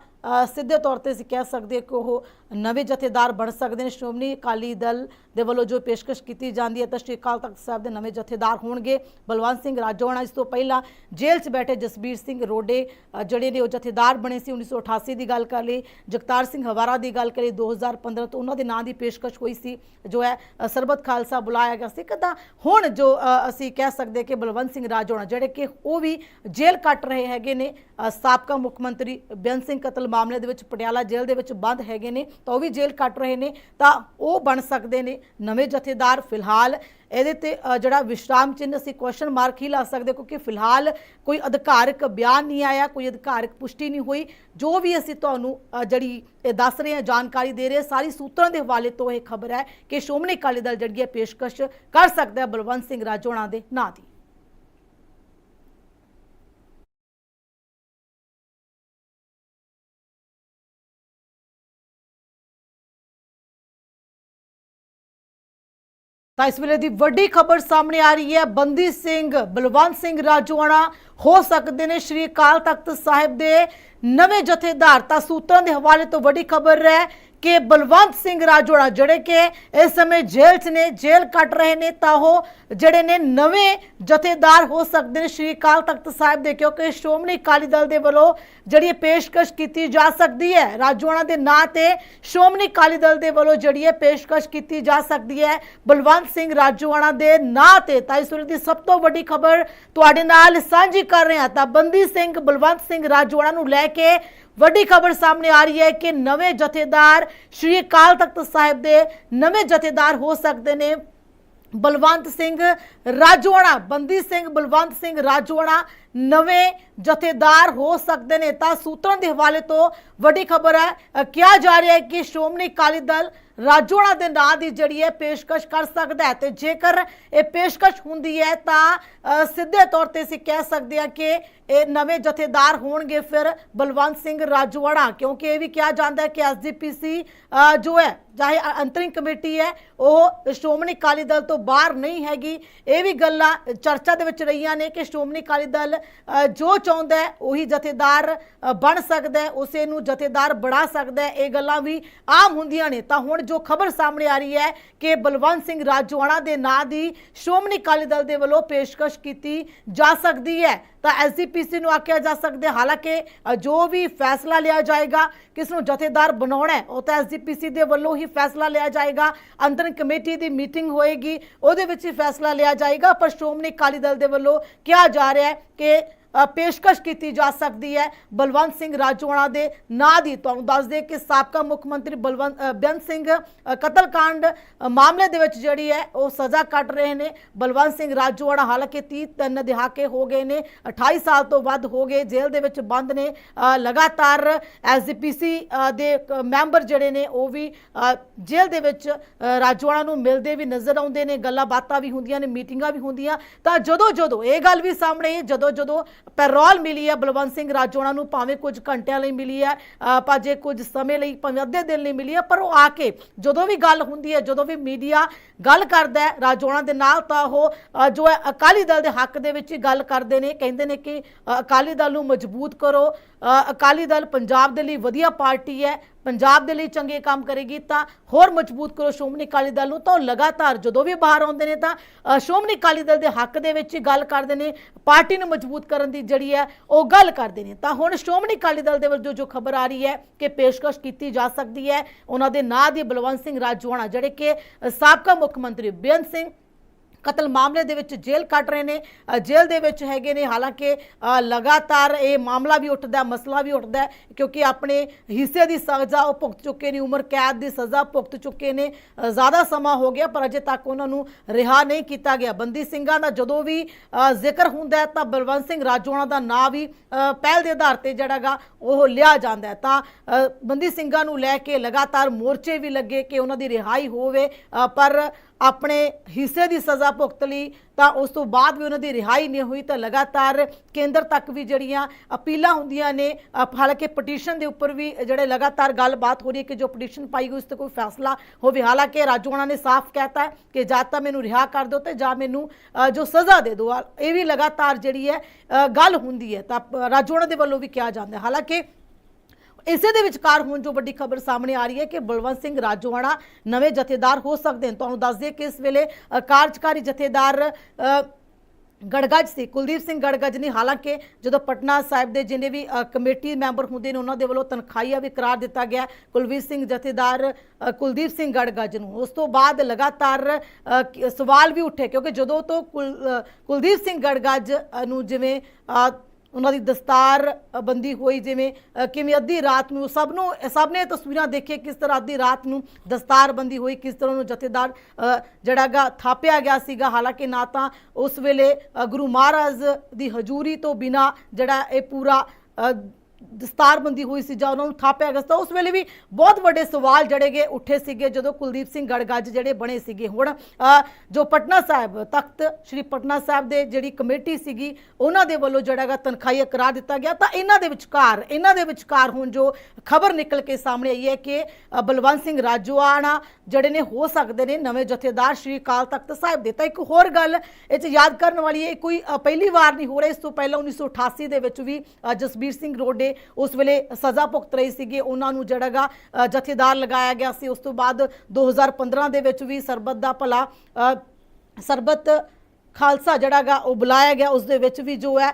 ਸਿੱਧੇ ਤੌਰ ਤੇ ਅਸੀਂ ਕਹਿ ਸਕਦੇ ਕਿ ਉਹ ਨਵੇਂ ਜਥੇਦਾਰ ਬਣ ਸਕਦੇ ਨੇ। ਸ਼੍ਰੋਮਣੀ ਅਕਾਲੀ ਦਲ ਦੇ ਵੱਲੋਂ ਜੋ ਪੇਸ਼ਕਸ਼ ਕੀਤੀ ਜਾਂਦੀ ਹੈ ਤਾਂ ਸ਼੍ਰੀ ਅਕਾਲ ਤਖਤ ਸਾਹਿਬ ਦੇ ਨਵੇਂ ਜਥੇਦਾਰ ਹੋਣਗੇ। ਬਲਵੰਤ ਸਿੰਘ ਰਾਜੋਣਾ ਇਸ ਤੋਂ ਪਹਿਲਾਂ ਜੇਲ੍ਹ 'ਚ ਬੈਠੇ ਜਸਬੀਰ ਸਿੰਘ ਰੋਡੇ ਜਿਹੜੇ ਨੇ ਉਹ ਜਥੇਦਾਰ ਬਣੇ ਸੀ 1988 ਦੀ ਗੱਲ ਕਰ ਲਈ ਜਗਤਾਰ ਸਿੰਘ ਹਵਾਰਾ ਦੀ ਗੱਲ ਕਰੀ 2015 ਤੋਂ ਉਹਨਾਂ ਦੇ ਨਾਂ ਦੀ ਪੇਸ਼ਕਸ਼ ਹੋਈ ਸੀ, ਜੋ ਹੈ ਸਰਬਤ ਖਾਲਸਾ ਬੁਲਾਇਆ ਗਿਆ ਸੀ। ਕਦਾ ਹੁਣ ਜੋ ਅਸੀਂ ਕਹਿ ਸਕਦੇ ਕਿ ਬਲਵੰਤ ਸਿੰਘ ਰਾਜੋਣਾ, ਜਿਹੜੇ ਕਿ ਉਹ ਵੀ ਜੇਲ੍ਹ ਕੱਟ ਰਹੇ ਹੈਗੇ ਨੇ ਸਾਬਕਾ ਮੁੱਖ ਮੰਤਰੀ ਬੇਅੰਤ ਸਿੰਘ ਕਤਲ ਮਾਮਲੇ ਦੇ ਵਿੱਚ, ਪਟਿਆਲਾ ਜੇਲ੍ਹ ਦੇ ਵਿੱਚ ਬੰਦ ਹੈਗੇ ਨੇ। ਤਾਂ ਉਹ ਵੀ ਜੇਲ੍ਹ ਕੱਟ ਰਹੇ ਨੇ ਤਾਂ ਉਹ ਬਣ ਸਕਦੇ ਨੇ ਨਵੇਂ ਜਥੇਦਾਰ ਫਿਲਹਾਲ। ਇਹਦੇ ਤੇ ਜਿਹੜਾ ਵਿਸ਼ਰਾਮ ਚਿੰਨ੍ਹ ਅਸੀਂ ਕੁਐਸਚਨ ਮਾਰਕ ਹੀ ਲਾ ਸਕਦੇ ਕਿਉਂਕਿ ਫਿਲਹਾਲ ਕੋਈ ਅਧਿਕਾਰਕ ਬਿਆਨ ਨਹੀਂ ਆਇਆ ਕੋਈ ਅਧਿਕਾਰਕ ਪੁਸ਼ਟੀ ਨਹੀਂ ਹੋਈ। ਜੋ ਵੀ ਅਸੀਂ ਤੁਹਾਨੂੰ ਜਿਹੜੀ ਇਹ ਦੱਸ ਰਹੇ ਹਾਂ ਜਾਣਕਾਰੀ ਦੇ ਰਹੇ ਹਾਂ, ਸਾਰੀ ਸੂਤਰਾਂ ਦੇ ਹਵਾਲੇ ਤੋਂ ਇਹ ਖਬਰ ਹੈ ਕਿ ਸ਼੍ਰੋਮਣੀ ਅਕਾਲੀ ਦਲ ਜਿਹੜੀ ਹੈ ਪੇਸ਼ਕਸ਼ ਕਰ ਸਕਦਾ ਹੈ ਬਲਵੰਤ ਸਿੰਘ ਰਾਜੋਣਾ ਦੇ ਨਾਂ ਦੀ। ਤਾਂ ਇਸ ਵੇਲੇ ਦੀ ਵੱਡੀ ਖਬਰ ਸਾਹਮਣੇ ਆ ਰਹੀ ਹੈ। ਬੰਦੀ ਸਿੰਘ, ਬਲਵੰਤ ਸਿੰਘ ਰਾਜੋਆਣਾ ਹੋ ਸਕਦੇ ਨੇ ਸ਼੍ਰੀ ਅਕਾਲ ਤਖਤ ਸਾਹਿਬ ਦੇ ਨਵੇਂ ਜਥੇਦਾਰ। ਤਾਂ ਸੂਤਰਾਂ ਦੇ ਹਵਾਲੇ ਤੋਂ ਵੱਡੀ ਖਬਰ ਹੈ ਕਿ ਬਲਵੰਤ ਸਿੰਘ ਰਾਜੋਆਣਾ ਜਿਹੜੇ ਕਿ ਇਸ ਸਮੇਂ ਜੇਲ੍ਹ 'ਚ ਨੇ, ਜੇਲ੍ਹ ਕੱਟ ਰਹੇ ਨੇ, ਤਾਂ ਉਹ ਜਿਹੜੇ ਨੇ ਨਵੇਂ ਜਥੇਦਾਰ ਹੋ ਸਕਦੇ ਨੇ, ਸ਼੍ਰੀ ਅਕਾਲ ਤਖਤ ਸਾਹਿਬ ਦੇ, ਕਿਉਂਕਿ ਸ਼੍ਰੋਮਣੀ ਅਕਾਲੀ ਦਲ ਦੇ ਵੱਲੋਂ ਜਿਹੜੀ ਇਹ ਪੇਸ਼ਕਸ਼ ਕੀਤੀ ਜਾ ਸਕਦੀ ਹੈ ਰਾਜੋਆਣਾ ਦੇ ਨਾਂ ਤੇ ਸ਼੍ਰੋਮਣੀ ਅਕਾਲੀ ਦਲ ਦੇ ਵੱਲੋਂ ਜਿਹੜੀ ਇਹ ਪੇਸ਼ਕਸ਼ ਕੀਤੀ ਜਾ ਸਕਦੀ ਹੈ, ਬਲਵੰਤ ਸਿੰਘ ਰਾਜੋਆਣਾ ਦੇ ਨਾਂ ਤੇ। ਤਾਂ ਇਸ ਵੇਲੇ ਦੀ ਸਭ ਤੋਂ ਵੱਡੀ ਖਬਰ ਤੁਹਾਡੇ ਨਾਲ ਸਾਂਝੀ ਕਰ ਰਹੇ ਹਾਂ ਤਾਂ ਬੰਦੀ ਸਿੰਘ ਬਲਵੰਤ ਸਿੰਘ ਰਾਜੋਆਣਾ ਨੂੰ ਲੈ ਕੇ ਵੱਡੀ ਖਬਰ ਸਾਹਮਣੇ ਆ ਰਹੀ ਹੈ ਕਿ ਨਵੇਂ ਜਥੇਦਾਰ ਸ਼੍ਰੀ ਅਕਾਲ ਤਖਤ ਸਾਹਿਬ ਦੇ ਨਵੇਂ ਜਥੇਦਾਰ ਹੋ ਸਕਦੇ ਨੇ। ਬਲਵੰਤ ਸਿੰਘ ਰਾਜੋਆਣਾ, ਬੰਦੀ ਸਿੰਘ ਬਲਵੰਤ ਸਿੰਘ ਰਾਜੋਆਣਾ ਨਵੇਂ ਜਥੇਦਾਰ ਹੋ ਸਕਦੇ ਨੇ। ਤਾਂ ਸੂਤਰਾਂ ਦੇ ਹਵਾਲੇ ਤੋਂ ਵੱਡੀ ਖਬਰ ਹੈ ਕਿਹਾ ਜਾ ਰਿਹਾ ਹੈ ਕਿ ਸ਼੍ਰੋਮਣੀ ਅਕਾਲੀ ਦਲ ਰਾਜੋਣਾ ਦੇ ਨਾਂ ਦੀ ਜਿਹੜੀ ਹੈ ਪੇਸ਼ਕਸ਼ ਕਰ ਸਕਦਾ ਹੈ ਤੇ ਜੇਕਰ ਇਹ ਪੇਸ਼ਕਸ਼ ਹੁੰਦੀ ਹੈ ਤਾਂ ਸਿੱਧੇ ਤੌਰ ਤੇ ਅਸੀਂ ਕਹਿ ਸਕਦੇ ਹਾਂ ਕਿ ਇਹ ਨਵੇਂ ਜਥੇਦਾਰ ਹੋਣਗੇ ਫਿਰ ਬਲਵੰਤ ਸਿੰਘ ਰਾਜੋੜਾ, ਕਿਉਂਕਿ ਇਹ ਵੀ ਕਿਹਾ ਜਾਂਦਾ ਹੈ ਕਿ ਐਸਜੀਪੀਸੀ ਜੋ ਹੈ ਚਾਹੇ ਅੰਤਰਿੰਗ ਕਮੇਟੀ ਹੈ, ਉਹ ਸ਼੍ਰੋਮਣੀ ਅਕਾਲੀ ਦਲ ਤੋਂ ਬਾਹਰ ਨਹੀਂ ਹੈਗੀ। ਇਹ ਵੀ ਗੱਲਾਂ ਚਰਚਾ ਦੇ ਵਿੱਚ ਰਹੀਆਂ ਨੇ ਕਿ ਸ਼੍ਰੋਮਣੀ ਅਕਾਲੀ ਦਲ ਜੋ ਚਾਹੁੰਦਾ ਹੈ, ਉਹੀ ਜਥੇਦਾਰ ਬਣ ਸਕਦਾ ਹੈ, ਉਸੇ ਨੂੰ ਜਥੇਦਾਰ ਬਣਾ ਸਕਦਾ ਹੈ। ਇਹ ਗੱਲਾਂ ਵੀ ਆਮ ਹੁੰਦੀਆਂ ਨੇ। ਤਾਂ ਹੁਣ ਜੋ ਖਬਰ ਸਾਹਮਣੇ ਆ ਰਹੀ ਹੈ ਕਿ ਬਲਵੰਤ ਸਿੰਘ ਰਾਜੋਆਣਾ ਦੇ ਨਾਂ ਦੀ ਸ਼੍ਰੋਮਣੀ ਅਕਾਲੀ ਦਲ ਦੇ ਵੱਲੋਂ ਪੇਸ਼ਕਸ਼ ਕੀਤੀ ਜਾ ਸਕਦੀ ਹੈ। ਤਾਂ ਐਸਜੀਪੀਸੀ ਨੂੰ ਆਖਿਆ ਜਾ ਸਕਦਾ ਹਾਲਾਂਕਿ ਜੋ ਵੀ ਫੈਸਲਾ ਲਿਆ ਜਾਏਗਾ, ਕਿਸ ਨੂੰ ਜਥੇਦਾਰ ਬਣਾਉਣਾ ਹੈ, ਉਹ ਤਾਂ ਐਸਜੀਪੀਸੀ ਦੇ ਵੱਲੋਂ ਹੀ ਫੈਸਲਾ ਲਿਆ ਜਾਏਗਾ। ਅੰਦਰ ਕਮੇਟੀ ਦੀ ਮੀਟਿੰਗ ਹੋਏਗੀ। ਉਹਦੇ ਵਿੱਚ ਹੀ ਫੈਸਲਾ ਲਿਆ ਜਾਏਗਾ। ਪਰ ਸ਼੍ਰੋਮਣੀ ਅਕਾਲੀ ਦਲ ਦੇ ਵੱਲੋਂ ਕਿਹਾ ਜਾ ਰਿਹਾ ਹੈ ਕਿ ਪੇਸ਼ਕਸ਼ ਕੀਤੀ ਜਾ ਸਕਦੀ ਹੈ। ਬਲਵੰਤ ਸਿੰਘ ਰਾਜੋਆਣਾ ਦੇ ਨਾਂ ਦੀ ਤੁਹਾਨੂੰ ਦੱਸ ਦੇ ਕਿ ਸਾਬਕਾ ਮੁੱਖ ਮੰਤਰੀ ਬਲਵੰਤ ਬੇਅੰਤ ਸਿੰਘ ਅ, ਕਤਲकांड ਮਾਮਲੇ ਦੇ ਵਿੱਚ ਜਿਹੜੀ ਹੈ ਉਹ ਸਜ਼ਾ ਕੱਟ ਰਹੇ ਨੇ। ਬਲਵੰਤ ਸਿੰਘ ਰਾਜੋਆਣਾ ਹਾਲਾਂਕਿ 30 ਤਿੰਨ ਦਿਹਾਕੇ ਹੋ ਗਏ ਨੇ 28 ਸਾਲ ਤੋਂ ਵੱਧ ਹੋ ਗਏ ਜੇਲ੍ਹ ਦੇ ਵਿੱਚ ਬੰਦ ਨੇ। ਅ, ਲਗਾਤਾਰ ਐਸਜੀਪੀਸੀ ਦੇ ਮੈਂਬਰ ਜਿਹੜੇ ਨੇ ਉਹ ਵੀ ਜੇਲ੍ਹ ਦੇ ਵਿੱਚ ਅ, ਰਾਜੋਆਣਾ ਨੂੰ ਮਿਲਦੇ ਵੀ ਨਜ਼ਰ ਆਉਂਦੇ ਨੇ ਗੱਲਾਂ ਬਾਤਾਂ ਵੀ ਹੁੰਦੀਆਂ ਨੇ ਮੀਟਿੰਗਾਂ ਵੀ ਹੁੰਦੀਆਂ। ਤਾਂ ਜਦੋਂ ਜਦੋਂ ਇਹ ਗੱਲ ਵੀ ਸਾਹਮਣੇ ਜਦੋਂ ਜਦੋਂ ਪੈਰੋਲ ਮਿਲੀ ਹੈ ਬਲਵੰਤ ਸਿੰਘ ਰਾਜੋਆਣਾ ਨੂੰ ਭਾਵੇਂ ਕੁਝ ਘੰਟਿਆਂ ਲਈ ਮਿਲੀ ਹੈ ਅ, ਭਾਵੇਂ ਕੁਝ ਸਮੇਂ ਲਈ ਭਾਵੇਂ ਅੱਧੇ ਦਿਨ ਲਈ ਮਿਲੀ ਹੈ ਪਰ ਉਹ ਆ ਕੇ ਜਦੋਂ ਵੀ ਗੱਲ ਹੁੰਦੀ ਹੈ ਜਦੋਂ ਵੀ ਮੀਡੀਆ ਗੱਲ ਕਰਦਾ ਹੈ ਰਾਜੋਆਣਾ ਦੇ ਨਾਲ ਤਾਂ ਉਹ ਜੋ ਹੈ ਅਕਾਲੀ ਦਲ ਦੇ ਹੱਕ ਦੇ ਵਿੱਚ ਹੀ ਗੱਲ ਕਰਦੇ ਨੇ ਕਹਿੰਦੇ ਨੇ ਕਿ ਅਕਾਲੀ ਦਲ ਨੂੰ ਮਜ਼ਬੂਤ ਕਰੋ ਅਕਾਲੀ ਦਲ ਪੰਜਾਬ ਦੇ ਲਈ ਵਧੀਆ ਪਾਰਟੀ ਹੈ, ਪੰਜਾਬ ਦੇ ਲਈ ਚੰਗੇ ਕੰਮ ਕਰੇਗੀ ਤਾਂ ਹੋਰ ਮਜ਼ਬੂਤ ਕਰੋ ਸ਼੍ਰੋਮਣੀ ਅਕਾਲੀ ਦਲ ਨੂੰ। ਤਾਂ ਉਹ ਲਗਾਤਾਰ ਜਦੋਂ ਵੀ ਬਾਹਰ ਆਉਂਦੇ ਨੇ ਤਾਂ ਸ਼੍ਰੋਮਣੀ ਅਕਾਲੀ ਦਲ ਦੇ ਹੱਕ ਦੇ ਵਿੱਚ ਹੀ ਗੱਲ ਕਰਦੇ ਨੇ, ਪਾਰਟੀ ਨੂੰ ਮਜ਼ਬੂਤ ਕਰਨ ਦੀ ਜਿਹੜੀ ਹੈ ਉਹ ਗੱਲ ਕਰਦੇ ਨੇ। ਤਾਂ ਹੁਣ ਸ਼੍ਰੋਮਣੀ ਅਕਾਲੀ ਦਲ ਦੇ ਵੱਲੋਂ ਜੋ ਖਬਰ ਆ ਰਹੀ ਹੈ ਕਿ ਪੇਸ਼ਕਸ਼ ਕੀਤੀ ਜਾ ਸਕਦੀ ਹੈ, ਉਹਨਾਂ ਦੇ ਨਾਂ ਦੀ ਬਲਵੰਤ ਸਿੰਘ ਰਾਜਵਾਣਾ ਜਿਹੜੇ ਕਿ ਸਾਬਕਾ ਮੁੱਖ ਮੰਤਰੀ ਬੇਅੰਤ ਸਿੰਘ ਕਤਲ ਮਾਮਲੇ ਦੇ ਵਿੱਚ ਜੇਲ੍ਹ ਕੱਟ ਰਹੇ ਨੇ ਜੇਲ੍ਹ ਦੇ ਵਿੱਚ ਹੈਗੇ ਨੇ। ਹਾਲਾਂਕਿ ਲਗਾਤਾਰ ਇਹ ਮਾਮਲਾ ਵੀ ਉੱਠਦਾ, ਮਸਲਾ ਵੀ ਉੱਠਦਾ ਕਿਉਂਕਿ ਆਪਣੇ ਹਿੱਸੇ ਦੀ ਸਜ਼ਾ ਉਹ ਭੁਗਤ ਚੁੱਕੇ ਨੇ, ਉਮਰ ਕੈਦ ਦੀ ਸਜ਼ਾ ਭੁਗਤ ਚੁੱਕੇ ਨੇ। ਜ਼ਿਆਦਾ ਸਮਾਂ ਹੋ ਗਿਆ, ਪਰ ਅਜੇ ਤੱਕ ਉਹਨਾਂ ਨੂੰ ਰਿਹਾ ਨਹੀਂ ਕੀਤਾ ਗਿਆ। ਬੰਦੀ ਸਿੰਘਾਂ ਦਾ ਜਦੋਂ ਵੀ ਜ਼ਿਕਰ ਹੁੰਦਾ ਤਾਂ ਬਲਵੰਤ ਸਿੰਘ ਰਾਜੋਆਣਾ ਦਾ ਨਾਂ ਵੀ ਪਹਿਲ ਦੇ ਆਧਾਰ ਤੇ ਜਿਹੜਾਗਾ ਉਹ ਲਿਆ ਜਾਂਦਾ ਤਾਂ ਬੰਦੀ ਸਿੰਘਾਂ ਨੂੰ ਲੈ ਕੇ ਲਗਾਤਾਰ ਮੋਰਚੇ ਵੀ ਲੱਗੇ ਕਿ ਉਹਨਾਂ ਦੀ ਰਿਹਾਈ ਹੋਵੇ ਪਰ ਆਪਣੇ ਹਿੱਸੇ ਦੀ ਸਜ਼ਾ ਭੁਗਤ ਲਈ, ਤਾਂ ਉਸ ਤੋਂ ਬਾਅਦ ਵੀ ਉਹਨਾਂ ਦੀ ਰਿਹਾਈ ਨਹੀਂ ਹੋਈ, ਤਾਂ ਲਗਾਤਾਰ ਕੇਂਦਰ ਤੱਕ ਵੀ ਜਿਹੜੀਆਂ ਅਪੀਲਾਂ ਹੁੰਦੀਆਂ ਨੇ ਹਾਲਾਂਕਿ ਪਟੀਸ਼ਨ ਦੇ ਉੱਪਰ ਵੀ ਜਿਹੜੇ ਲਗਾਤਾਰ ਗੱਲਬਾਤ ਹੋ ਰਹੀ ਹੈ ਕਿ ਜੋ ਪਟੀਸ਼ਨ ਪਾਈ ਗਈ, ਉਸ ਤੇ ਕੋਈ ਫੈਸਲਾ ਹੋਵੇ। ਹਾਲਾਂਕਿ ਰਾਜੋਆਣਾ ਨੇ ਸਾਫ਼ ਕਹਿਤਾ ਕਿ ਜਾਂ ਤਾਂ ਮੈਨੂੰ ਰਿਹਾ ਕਰ ਦਿਓ ਤੇ ਜਾਂ ਮੈਨੂੰ ਜੋ ਸਜ਼ਾ ਦੇ ਦਿਓ। ਇਹ ਵੀ ਲਗਾਤਾਰ ਜਿਹੜੀ ਹੈ ਗੱਲ ਹੁੰਦੀ ਹੈ। ਤਾਂ ਪ- ਰਾਜੋਆਣਾ ਦੇ ਵੱਲੋਂ ਵੀ ਕਿਹਾ ਜਾਂਦਾ ਹਾਲਾਂਕਿ ਇਸੇ ਦੇ ਵਿਚਕਾਰ ਹੁਣ ਜੋ ਵੱਡੀ ਖਬਰ ਸਾਹਮਣੇ ਆ ਰਹੀ ਹੈ ਕਿ ਬਲਵੰਤ ਸਿੰਘ ਰਾਜੋਆਣਾ ਨਵੇਂ ਜਥੇਦਾਰ ਹੋ ਸਕਦੇ ਨੇ ਤੁਹਾਨੂੰ ਦੱਸ ਦਈਏ ਕਿ ਇਸ ਵੇਲੇ ਕਾਰਜਕਾਰੀ ਜਥੇਦਾਰ ਅ, ਗੜਗੱਜ ਸੀ। ਕੁਲਦੀਪ ਸਿੰਘ ਗੜਗੱਜ ਨੇ ਹਾਲਾਂਕਿ ਜਦੋਂ ਪਟਨਾ ਸਾਹਿਬ ਦੇ ਜਿੰਨੇ ਵੀ ਕਮੇਟੀ ਮੈਂਬਰ ਹੁੰਦੇ ਨੇ ਉਹਨਾਂ ਦੇ ਵੱਲੋਂ ਤਨਖਾਹੀਆ ਵੀ ਕਰਾਰ ਦਿੱਤਾ ਗਿਆ ਕੁਲਵੀਰ ਸਿੰਘ ਜਥੇਦਾਰ ਕੁਲਦੀਪ ਸਿੰਘ ਗੜਗੱਜ ਨੂੰ। ਉਸ ਤੋਂ ਬਾਅਦ ਲਗਾਤਾਰ ਸਵਾਲ ਵੀ ਉੱਠੇ ਕਿਉਂਕਿ ਜਦੋਂ ਤੋਂ ਕੁਲ- ਕੁਲਦੀਪ ਸਿੰਘ ਗੜਗੱਜ ਨੂੰ ਜਿਵੇਂ ਉਹਨਾਂ ਦੀ ਦਸਤਾਰ ਬੰਦੀ ਹੋਈ ਜਿਵੇਂ ਕਿਵੇਂ ਅੱਧੀ ਰਾਤ ਨੂੰ ਸਭ ਨੂੰ ਸਭ ਨੇ ਤਸਵੀਰਾਂ ਦੇਖੇ ਕਿਸ ਤਰ੍ਹਾਂ ਅੱਧੀ ਰਾਤ ਨੂੰ ਦਸਤਾਰ ਬੰਦੀ ਹੋਈ ਕਿਸ ਤਰ੍ਹਾਂ ਨੂੰ ਜਥੇਦਾਰ ਅ, ਜਿਹੜਾ ਗਾ ਥਾਪਿਆ ਗਿਆ ਸੀਗਾ। ਹਾਲਾਂਕਿ ਨਾ ਤਾਂ ਉਸ ਵੇਲੇ ਗੁਰੂ ਮਹਾਰਾਜ ਦੀ ਹਜ਼ੂਰੀ ਤੋਂ ਬਿਨਾ ਜਿਹੜਾ ਇਹ ਪੂਰਾ ਅ, ਦਸਤਾਰਬੰਦੀ ਹੋਈ ਸੀ ਜਾਂ ਉਹਨਾਂ ਨੂੰ ਥਾਪਿਆ ਗਿਆ ਸੀ ਤਾਂ ਉਸ ਵੇਲੇ ਵੀ ਬਹੁਤ ਵੱਡੇ ਸਵਾਲ ਜੜੇਗੇ ਉੱਠੇ ਸੀਗੇ ਜਦੋਂ ਕੁਲਦੀਪ ਸਿੰਘ ਗੜਗੱਜ ਜਿਹੜੇ ਬਣੇ ਸੀਗੇ। ਹੁਣ ਜੋ ਪਟਨਾ ਸਾਹਿਬ ਤਖਤ ਸ੍ਰੀ ਪਟਨਾ ਸਾਹਿਬ ਦੇ ਜਿਹੜੀ ਕਮੇਟੀ ਸੀਗੀ ਉਹਨਾਂ ਦੇ ਵੱਲੋਂ ਜਿਹੜਾਗਾ ਤਨਖਾਹੀਆ ਕਰਾਰ ਦਿੱਤਾ ਗਿਆ। ਤਾਂ ਇਹਨਾਂ ਦੇ ਵਿਚਕਾਰ ਇਹਨਾਂ ਦੇ ਵਿਚਕਾਰ ਹੁਣ ਜੋ ਖਬਰ ਨਿਕਲ ਕੇ ਸਾਹਮਣੇ ਆਈ ਹੈ ਕਿ ਬਲਵੰਤ ਸਿੰਘ ਰਾਜੋਆਣਾ ਜਿਹੜੇ ਨੇ ਹੋ ਸਕਦੇ ਨੇ ਨਵੇਂ ਜਥੇਦਾਰ ਸ੍ਰੀ ਅਕਾਲ ਤਖਤ ਸਾਹਿਬ ਦੇ। ਤਾਂ ਇੱਕ ਹੋਰ ਗੱਲ ਇਹ ਚ ਯਾਦ ਕਰਨ ਵਾਲੀ ਹੈ ਕੋਈ ਪਹਿਲੀ ਵਾਰ ਨਹੀਂ ਹੋ ਰਿਹਾ। ਇਸ ਤੋਂ ਪਹਿਲਾਂ 1988 ਦੇ ਵਿੱਚ ਵੀ ਜਸਬੀਰ ਸਿੰਘ ਰੋਡੇ ਉਸ ਵੇਲੇ ਸਜ਼ਾ ਭੁਗਤ ਰਹੇ ਸੀਗੇ। ਉਹਨਾਂ ਨੂੰ ਜਿਹੜਾਗਾ ਅ, ਜਥੇਦਾਰ ਲਗਾਇਆ ਗਿਆ ਸੀ। ਉਸ ਤੋਂ ਬਾਅਦ 2015 ਦੇ ਵਿੱਚ ਵੀ ਸਰਬਤ ਦਾ ਭਲਾ ਅ, ਸਰਬਤ ਖਾਲਸਾ ਜਿਹੜਾਗਾ ਉਹ ਬੁਲਾਇਆ ਗਿਆ। ਉਸ ਦੇ ਵਿੱਚ ਵੀ ਜੋ ਹੈ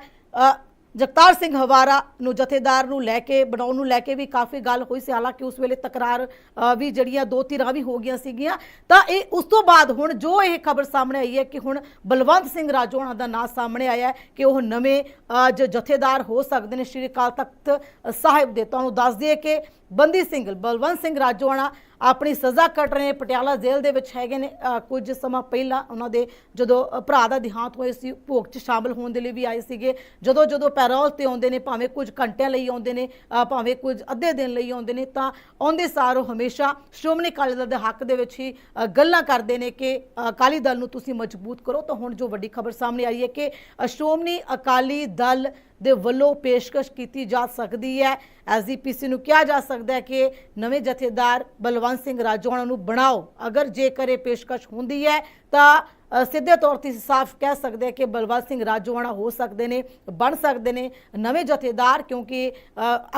ਜਗਤਾਰ ਸਿੰਘ ਹਵਾਰਾ ਨੂੰ ਜਥੇਦਾਰ ਨੂੰ ਲੈ ਕੇ ਬਣਾਉਣ ਨੂੰ ਲੈ ਕੇ ਵੀ ਕਾਫੀ ਗੱਲ ਹੋਈ ਸੀ। ਹਾਲਾਂਕਿ ਉਸ ਵੇਲੇ ਤਕਰਾਰ ਅ, ਵੀ ਜਿਹੜੀਆਂ ਦੋ ਧਿਰਾਂ ਵੀ ਹੋ ਗਈਆਂ ਸੀਗੀਆਂ। ਤਾਂ ਇਹ ਉਸ ਤੋਂ ਬਾਅਦ ਹੁਣ ਜੋ ਇਹ ਖਬਰ ਸਾਹਮਣੇ ਆਈ ਹੈ ਕਿ ਹੁਣ ਬਲਵੰਤ ਸਿੰਘ ਰਾਜੋਆਣਾ ਦਾ ਨਾਂ ਸਾਹਮਣੇ ਆਇਆ ਹੈ ਕਿ ਉਹ ਨਵੇਂ ਅ, ਜੋ ਜਥੇਦਾਰ ਹੋ ਸਕਦੇ ਨੇ। ਸ਼੍ਰੀ ਅਕਾਲ ਤਖਤ ਸਾਹਿਬ ਦੇ। ਤੁਹਾਨੂੰ ਦੱਸ ਦਈਏ ਕਿ ਬੰਦੀ ਸਿੰਘ ਬਲਵੰਤ ਸਿੰਘ ਰਾਜੋਆਣਾ ਆਪਣੀ ਸਜ਼ਾ ਕੱਟ ਰਹੇ ਨੇ। ਪਟਿਆਲਾ ਜੇਲ੍ਹ ਦੇ ਵਿੱਚ ਹੈਗੇ ਨੇ। ਕੁਝ ਸਮਾਂ ਪਹਿਲਾਂ ਉਹਨਾਂ ਦੇ ਜਦੋਂ ਭਰਾ ਦਾ ਦੇਹਾਂਤ ਹੋਇਆ ਸੀ, ਭੋਗ 'ਚ ਸ਼ਾਮਲ ਹੋਣ ਦੇ ਲਈ ਵੀ ਆਏ ਸੀਗੇ। ਜਦੋਂ ਜਦੋਂ ਪੈਰੋਲ ਤੇ ਆਉਂਦੇ ਨੇ, ਭਾਵੇਂ ਕੁਝ ਘੰਟਿਆਂ ਲਈ ਆਉਂਦੇ ਨੇ ਭਾਵੇਂ ਕੁਝ ਅੱਧੇ ਦਿਨ ਲਈ ਆਉਂਦੇ ਨੇ, ਤਾਂ ਆਉਂਦੇ ਸਾਰ ਉਹ ਹਮੇਸ਼ਾ ਸ਼੍ਰੋਮਣੀ ਅਕਾਲੀ ਦਲ ਦੇ ਹੱਕ ਦੇ ਵਿੱਚ ਹੀ ਗੱਲਾਂ ਕਰਦੇ ਨੇ ਕਿ ਅਕਾਲੀ ਦਲ ਨੂੰ ਤੁਸੀਂ ਮਜ਼ਬੂਤ ਕਰੋ। ਤਾਂ ਹੁਣ ਜੋ ਵੱਡੀ ਖਬਰ ਸਾਹਮਣੇ ਆਈ ਹੈ ਕਿ ਸ਼੍ਰੋਮਣੀ ਅਕਾਲੀ ਦਲ ਦੇ ਵੱਲੋਂ ਪੇਸ਼ਕਸ਼ ਕੀਤੀ ਜਾ ਸਕਦੀ ਹੈ। ਐਸਜੀਪੀਸੀ ਨੂੰ ਕਿਹਾ ਜਾ ਸਕਦਾ ਹੈ ਕਿ ਨਵੇਂ ਜਥੇਦਾਰ ਬਲਵੰਤ ਸਿੰਘ ਰਾਜੋਣਾ ਨੂੰ ਬਣਾਓ। ਅਗਰ ਜੇਕਰ ਇਹ ਪੇਸ਼ਕਸ਼ ਹੁੰਦੀ ਹੈ, ਤਾਂ ਸਿੱਧੇ ਤੌਰ ਤੇ ਸਾਫ਼ ਕਹਿ ਸਕਦੇ ਕਿ ਬਲਵੰਤ ਸਿੰਘ ਰਾਜੋਆਣਾ ਹੋ ਸਕਦੇ ਨੇ, ਬਣ ਸਕਦੇ ਨੇ ਨਵੇਂ ਜਥੇਦਾਰ, ਕਿਉਂਕਿ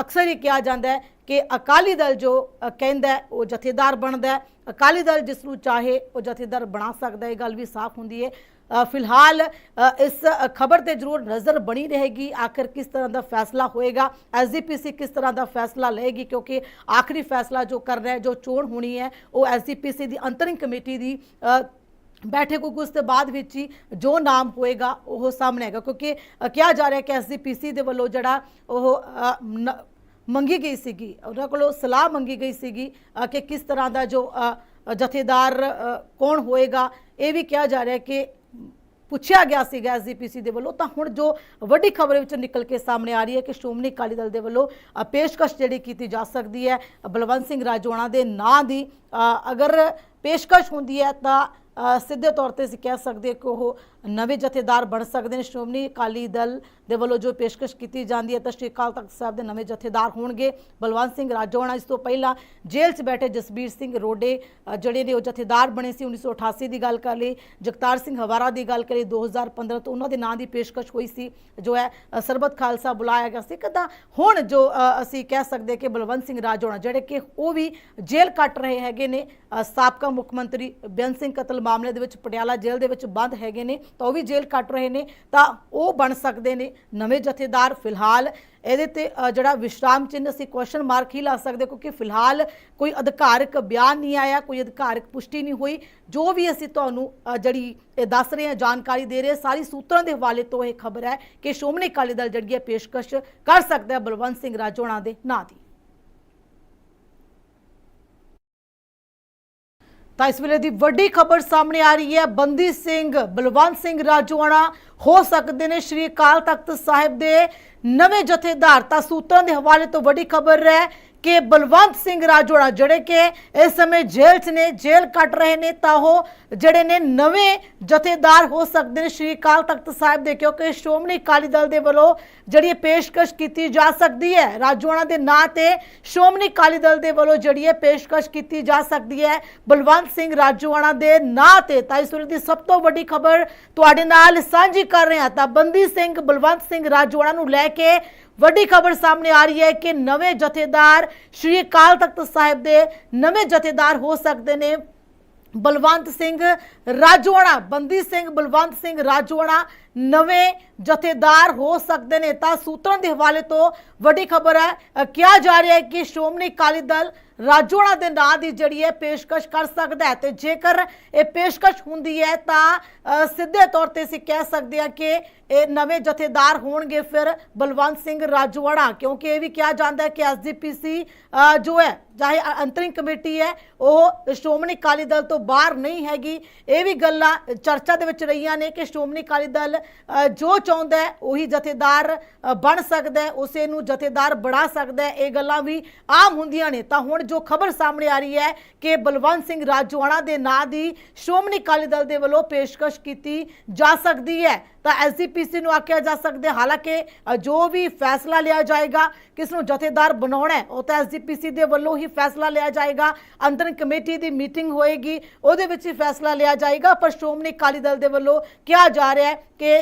ਅਕਸਰ ਹੀ ਕਿਹਾ ਜਾਂਦਾ ਹੈ ਕਿ ਅਕਾਲੀ ਦਲ ਜੋ ਕਹਿੰਦਾ ਉਹ ਜਥੇਦਾਰ ਬਣਦਾ ਹੈ। ਅਕਾਲੀ ਦਲ ਜਿਸ ਨੂੰ ਚਾਹੇ ਉਹ ਜਥੇਦਾਰ ਬਣਾ ਸਕਦਾ ਹੈ, ਇਹ ਗੱਲ ਵੀ ਸਾਫ਼ ਹੁੰਦੀ ਹੈ। ਫਿਲਹਾਲ ਇਸ ਖਬਰ ਤੇ ਜ਼ਰੂਰ ਨਜ਼ਰ ਬਣੀ ਰਹੇਗੀ। ਆਖਿਰ ਕਿਸ ਤਰ੍ਹਾਂ ਦਾ ਫੈਸਲਾ ਹੋਏਗਾ? ਐਸਜੀਪੀਸੀ ਕਿਸ ਤਰ੍ਹਾਂ ਦਾ ਫੈਸਲਾ ਲਏਗੀ? ਕਿਉਂਕਿ ਆਖਰੀ ਫੈਸਲਾ ਜੋ ਕਰ ਰਿਹਾ ਜੋ ਚੋਣ ਹੋਣੀ ਹੈ ਉਹ ਐਸਜੀਪੀਸੀ ਦੀ ਅੰਤਰਿੰਗ ਕਮੇਟੀ ਦੀ ਅ, ਬੈਠਕ ਹੋਊਗੀ। ਉਸ ਤੋਂ ਬਾਅਦ ਵਿੱਚ ਹੀ ਜੋ ਨਾਮ ਹੋਏਗਾ ਉਹ ਸਾਹਮਣੇ ਆਏਗਾ। ਕਿਉਂਕਿ ਕਿਹਾ ਜਾ ਰਿਹਾ ਹੈ ਕਿ ਐਸਜੀਪੀਸੀ ਦੇ ਵੱਲੋਂ ਜਿਹੜਾ ਉਹ ਨ- ਮੰਗੀ ਗਈ ਸੀਗੀ ਉਹਨਾਂ ਕੋਲੋਂ ਸਲਾਹ ਮੰਗੀ ਗਈ ਸੀਗੀ ਕਿ ਕਿਸ ਤਰ੍ਹਾਂ ਦਾ ਜੋ ਜਥੇਦਾਰ ਕੌਣ ਹੋਏਗਾ ਇਹ ਵੀ ਕਿਹਾ ਜਾ ਰਿਹਾ ਕਿ ਪੁੱਛਿਆ ਗਿਆ ਸੀਗਾ ਐਸਜੀਪੀਸੀ ਦੇ ਵੱਲੋਂ, ਤਾਂ ਹੁਣ ਜੋ ਵੱਡੀ ਖਬਰ ਵਿੱਚ ਨਿਕਲ ਕੇ ਸਾਹਮਣੇ ਆ ਰਹੀ ਹੈ ਕਿ ਸ਼੍ਰੋਮਣੀ ਅਕਾਲੀ ਦਲ ਦੇ ਵੱਲੋਂ ਪੇਸ਼ਕਸ਼ ਜਿਹੜੀ ਕੀਤੀ ਜਾ ਸਕਦੀ ਹੈ ਬਲਵੰਤ ਸਿੰਘ ਰਾਜੋਣਾ ਦੇ ਨਾਂ ਦੀ ਅਗਰ ਪੇਸ਼ਕਸ਼ ਹੁੰਦੀ ਹੈ ਤਾਂ ਸਿੱਧੇ ਤੌਰ ਤੇ ਅਸੀਂ ਕਹਿ ਸਕਦੇ ਕਿ ਉਹ ਨਵੇਂ ਜਥੇਦਾਰ ਬਣ ਸਕਦੇ ਨੇ। ਸ਼੍ਰੋਮਣੀ ਅਕਾਲੀ ਦਲ ਦੇ ਵੱਲੋਂ ਜੋ ਪੇਸ਼ਕਸ਼ ਕੀਤੀ ਜਾਂਦੀ ਹੈ, ਤਾਂ ਸ਼੍ਰੀ ਅਕਾਲ ਤਖਤ ਸਾਹਿਬ ਦੇ ਨਵੇਂ ਜਥੇਦਾਰ ਹੋਣਗੇ। ਬਲਵੰਤ ਸਿੰਘ ਰਾਜੋਆਣਾ ਇਸ ਤੋਂ ਪਹਿਲਾਂ ਜੇਲ੍ਹ 'ਚ ਬੈਠੇ ਜਸਬੀਰ ਸਿੰਘ ਰੋਡੇ ਜਿਹੜੇ ਨੇ ਉਹ ਜਥੇਦਾਰ ਬਣੇ ਸੀ 1988 ਦੀ ਗੱਲ ਕਰ ਲਈ। ਜਗਤਾਰ ਸਿੰਘ ਹਵਾਰਾ ਦੀ ਗੱਲ ਕਰੀ 2015 ਤੋਂ ਉਹਨਾਂ ਦੇ ਨਾਂ ਦੀ ਪੇਸ਼ਕਸ਼ ਹੋਈ ਸੀ, ਜੋ ਹੈ ਸਰਬਤ ਖਾਲਸਾ ਬੁਲਾਇਆ ਗਿਆ ਸੀ। ਕਦਾ ਹੁਣ ਜੋ ਅਸੀਂ ਕਹਿ ਸਕਦੇ ਕਿ ਬਲਵੰਤ ਸਿੰਘ ਰਾਜੋਣਾ, ਜਿਹੜੇ ਕਿ ਉਹ ਵੀ ਜੇਲ੍ਹ ਕੱਟ ਰਹੇ ਹੈਗੇ ਨੇ। ਸਾਬਕਾ ਮੁੱਖ ਮੰਤਰੀ ਬੇਅੰਤ ਸਿੰਘ ਕਤਲ ਮਾਮਲੇ ਦੇ ਵਿੱਚ ਪਟਿਆਲਾ ਜੇਲ੍ਹ ਦੇ ਵਿੱਚ ਬੰਦ ਹੈਗੇ ਨੇ। ਤਾਂ ਉਹ ਵੀ ਜੇਲ੍ਹ ਕੱਟ ਰਹੇ ਨੇ ਤਾਂ ਉਹ ਬਣ ਸਕਦੇ ਨੇ ਨਵੇਂ ਜਥੇਦਾਰ ਫਿਲਹਾਲ। ਇਹਦੇ ਤੇ ਜਿਹੜਾ ਵਿਸ਼ਰਾਮ ਚਿੰਨ੍ਹ ਅਸੀਂ ਕੁਐਸਚਨ ਮਾਰਕ ਹੀ ਲਾ ਸਕਦੇ ਕਿਉਂਕਿ ਫਿਲਹਾਲ ਕੋਈ ਅਧਿਕਾਰਕ ਬਿਆਨ ਨਹੀਂ ਆਇਆ ਕੋਈ ਅਧਿਕਾਰਕ ਪੁਸ਼ਟੀ ਨਹੀਂ ਹੋਈ। ਜੋ ਵੀ ਅਸੀਂ ਤੁਹਾਨੂੰ ਜਿਹੜੀ ਇਹ ਦੱਸ ਰਹੇ ਹਾਂ ਜਾਣਕਾਰੀ ਦੇ ਰਹੇ ਹਾਂ, ਸਾਰੀ ਸੂਤਰਾਂ ਦੇ ਹਵਾਲੇ ਤੋਂ ਇਹ ਖਬਰ ਹੈ ਕਿ ਸ਼੍ਰੋਮਣੀ ਅਕਾਲੀ ਦਲ ਜਿਹੜੀ ਹੈ ਪੇਸ਼ਕਸ਼ ਕਰ ਸਕਦਾ ਬਲਵੰਤ ਸਿੰਘ ਰਾਜੋਣਾ ਦੇ ਨਾਂ ਦੀ। ਤਾਂ ਇਸ ਵੇਲੇ ਦੀ ਵੱਡੀ ਖਬਰ ਸਾਹਮਣੇ ਆ ਰਹੀ ਹੈ। ਬੰਦੀ ਸਿੰਘ, ਬਲਵੰਤ ਸਿੰਘ ਰਾਜੋਆਣਾ ਹੋ ਸਕਦੇ ਨੇ ਸ਼੍ਰੀ ਅਕਾਲ ਤਖਤ ਸਾਹਿਬ ਦੇ ਨਵੇਂ ਜਥੇਦਾਰ। ਤਾਂ ਸੂਤਰਾਂ ਦੇ ਹਵਾਲੇ ਤੋਂ ਵੱਡੀ ਖਬਰ ਹੈ ਕਿ ਬਲਵੰਤ ਸਿੰਘ ਰਾਜੋਆਣਾ ਜਿਹੜੇ ਕਿ ਇਸ ਸਮੇਂ ਜੇਲ੍ਹ 'ਚ ਨੇ, ਜੇਲ੍ਹ ਕੱਟ ਰਹੇ ਨੇ, ਤਾਂ ਉਹ ਜਿਹੜੇ ਨੇ ਨਵੇਂ ਜਥੇਦਾਰ ਹੋ ਸਕਦੇ ਨੇ, ਸ਼੍ਰੀ ਅਕਾਲ ਤਖਤ ਸਾਹਿਬ ਦੇ, ਕਿਉਂਕਿ ਸ਼੍ਰੋਮਣੀ ਅਕਾਲੀ ਦਲ ਦੇ ਵੱਲੋਂ ਜਿਹੜੀ ਪੇਸ਼ਕਸ਼ ਕੀਤੀ ਜਾ ਸਕਦੀ ਹੈ ਰਾਜੋਆਣਾ ਦੇ ਨਾਂ ਤੇ ਸ਼੍ਰੋਮਣੀ ਅਕਾਲੀ ਦਲ ਦੇ ਵੱਲੋਂ ਜਿਹੜੀ ਹੈ ਪੇਸ਼ਕਸ਼ ਕੀਤੀ ਜਾ ਸਕਦੀ ਹੈ, ਬਲਵੰਤ ਸਿੰਘ ਰਾਜੋਆਣਾ ਦੇ ਨਾਂ ਤੇ। ਤਾਂ ਇਸ ਵੇਲੇ ਦੀ ਸਭ ਤੋਂ ਵੱਡੀ ਖਬਰ ਤੁਹਾਡੇ ਨਾਲ ਸਾਂਝੀ ਕਰ ਰਹੇ ਹਾਂ ਤਾਂ ਬੰਦੀ ਸਿੰਘ ਬਲਵੰਤ ਸਿੰਘ ਰਾਜੋਆਣਾ ਨੂੰ ਲੈ ਕੇ ਵੱਡੀ ਖਬਰ ਸਾਹਮਣੇ ਆ ਰਹੀ ਹੈ ਕਿ ਨਵੇਂ ਜਥੇਦਾਰ ਸ਼੍ਰੀ ਅਕਾਲ ਤਖਤ ਸਾਹਿਬ ਦੇ ਨਵੇਂ ਜਥੇਦਾਰ ਹੋ ਸਕਦੇ ਨੇ। ਬਲਵੰਤ ਸਿੰਘ ਰਾਜੋਆਣਾ, ਬੰਦੀ ਸਿੰਘ ਬਲਵੰਤ ਸਿੰਘ ਰਾਜੋਆਣਾ ਨਵੇਂ ਜਥੇਦਾਰ ਹੋ ਸਕਦੇ ਨੇ। ਤਾਂ ਸੂਤਰਾਂ ਦੇ ਹਵਾਲੇ ਤੋਂ ਵੱਡੀ ਖਬਰ ਹੈ ਕਿਹਾ ਜਾ ਰਿਹਾ ਹੈ ਕਿ ਸ਼੍ਰੋਮਣੀ ਅਕਾਲੀ ਦਲ ਰਾਜੋੜਾ ਦੇ ਨਾਂ ਦੀ ਜਿਹੜੀ ਹੈ ਪੇਸ਼ਕਸ਼ ਕਰ ਸਕਦਾ ਹੈ ਤੇ ਜੇਕਰ ਇਹ ਪੇਸ਼ਕਸ਼ ਹੁੰਦੀ ਹੈ ਤਾਂ ਅ, ਸਿੱਧੇ ਤੌਰ ਤੇ ਅਸੀਂ ਕਹਿ ਸਕਦੇ ਹਾਂ ਕਿ ਇਹ ਨਵੇਂ ਜਥੇਦਾਰ ਹੋਣਗੇ ਫਿਰ ਬਲਵੰਤ ਸਿੰਘ ਰਾਜੋਆਣਾ ਕਿਉਂਕਿ ਇਹ ਵੀ ਕਿਹਾ ਜਾਂਦਾ ਹੈ ਕਿ ਐਸਜੀਪੀਸੀ ਜੋ ਹੈ, ਚਾਹੇ ਅੰਤਰਿੰਗ ਕਮੇਟੀ ਹੈ, ਉਹ ਸ਼੍ਰੋਮਣੀ ਅਕਾਲੀ ਦਲ ਤੋਂ ਬਾਹਰ ਨਹੀਂ ਹੈਗੀ। ਇਹ ਵੀ ਗੱਲਾਂ ਚਰਚਾ ਦੇ ਵਿੱਚ ਰਹੀਆਂ ਨੇ ਕਿ ਸ਼੍ਰੋਮਣੀ ਅਕਾਲੀ ਦਲ ਜੋ ਚਾਹੁੰਦਾ ਹੈ, ਉਹੀ ਜਥੇਦਾਰ ਬਣ ਸਕਦਾ ਹੈ, ਉਸੇ ਨੂੰ ਜਥੇਦਾਰ ਬਣਾ ਸਕਦਾ ਹੈ। ਇਹ ਗੱਲਾਂ ਵੀ ਆਮ ਹੁੰਦੀਆਂ ਨੇ। ਤਾਂ ਹੁਣ ਜੋ ਖਬਰ ਸਾਹਮਣੇ ਆ ਰਹੀ ਹੈ ਕਿ ਬਲਵੰਤ ਸਿੰਘ ਰਾਜੋਆਣਾ ਦੇ ਨਾਂ ਦੀ ਸ਼੍ਰੋਮਣੀ ਅਕਾਲੀ ਦਲ ਦੇ ਵੱਲੋਂ ਪੇਸ਼ਕਸ਼ ਕੀਤੀ ਜਾ ਸਕਦੀ ਹੈ। ਤਾਂ ਐਸਜੀਪੀਸੀ ਨੂੰ ਆਖਿਆ ਜਾ ਸਕਦਾ ਹਾਲਾਂਕਿ ਜੋ ਵੀ ਫੈਸਲਾ ਲਿਆ ਜਾਏਗਾ, ਕਿਸ ਨੂੰ ਜਥੇਦਾਰ ਬਣਾਉਣਾ ਹੈ, ਉਹ ਤਾਂ ਐਸਜੀਪੀਸੀ ਦੇ ਵੱਲੋਂ ਹੀ ਫੈਸਲਾ ਲਿਆ ਜਾਏਗਾ। ਅੰਤਰਿੰਗ ਕਮੇਟੀ ਦੀ ਮੀਟਿੰਗ ਹੋਏਗੀ। ਉਹਦੇ ਵਿੱਚ ਹੀ ਫੈਸਲਾ ਲਿਆ ਜਾਏਗਾ। ਪਰ ਸ਼੍ਰੋਮਣੀ ਅਕਾਲੀ ਦਲ ਦੇ ਵੱਲੋਂ ਕਿਹਾ ਜਾ ਰਿਹਾ ਹੈ ਕਿ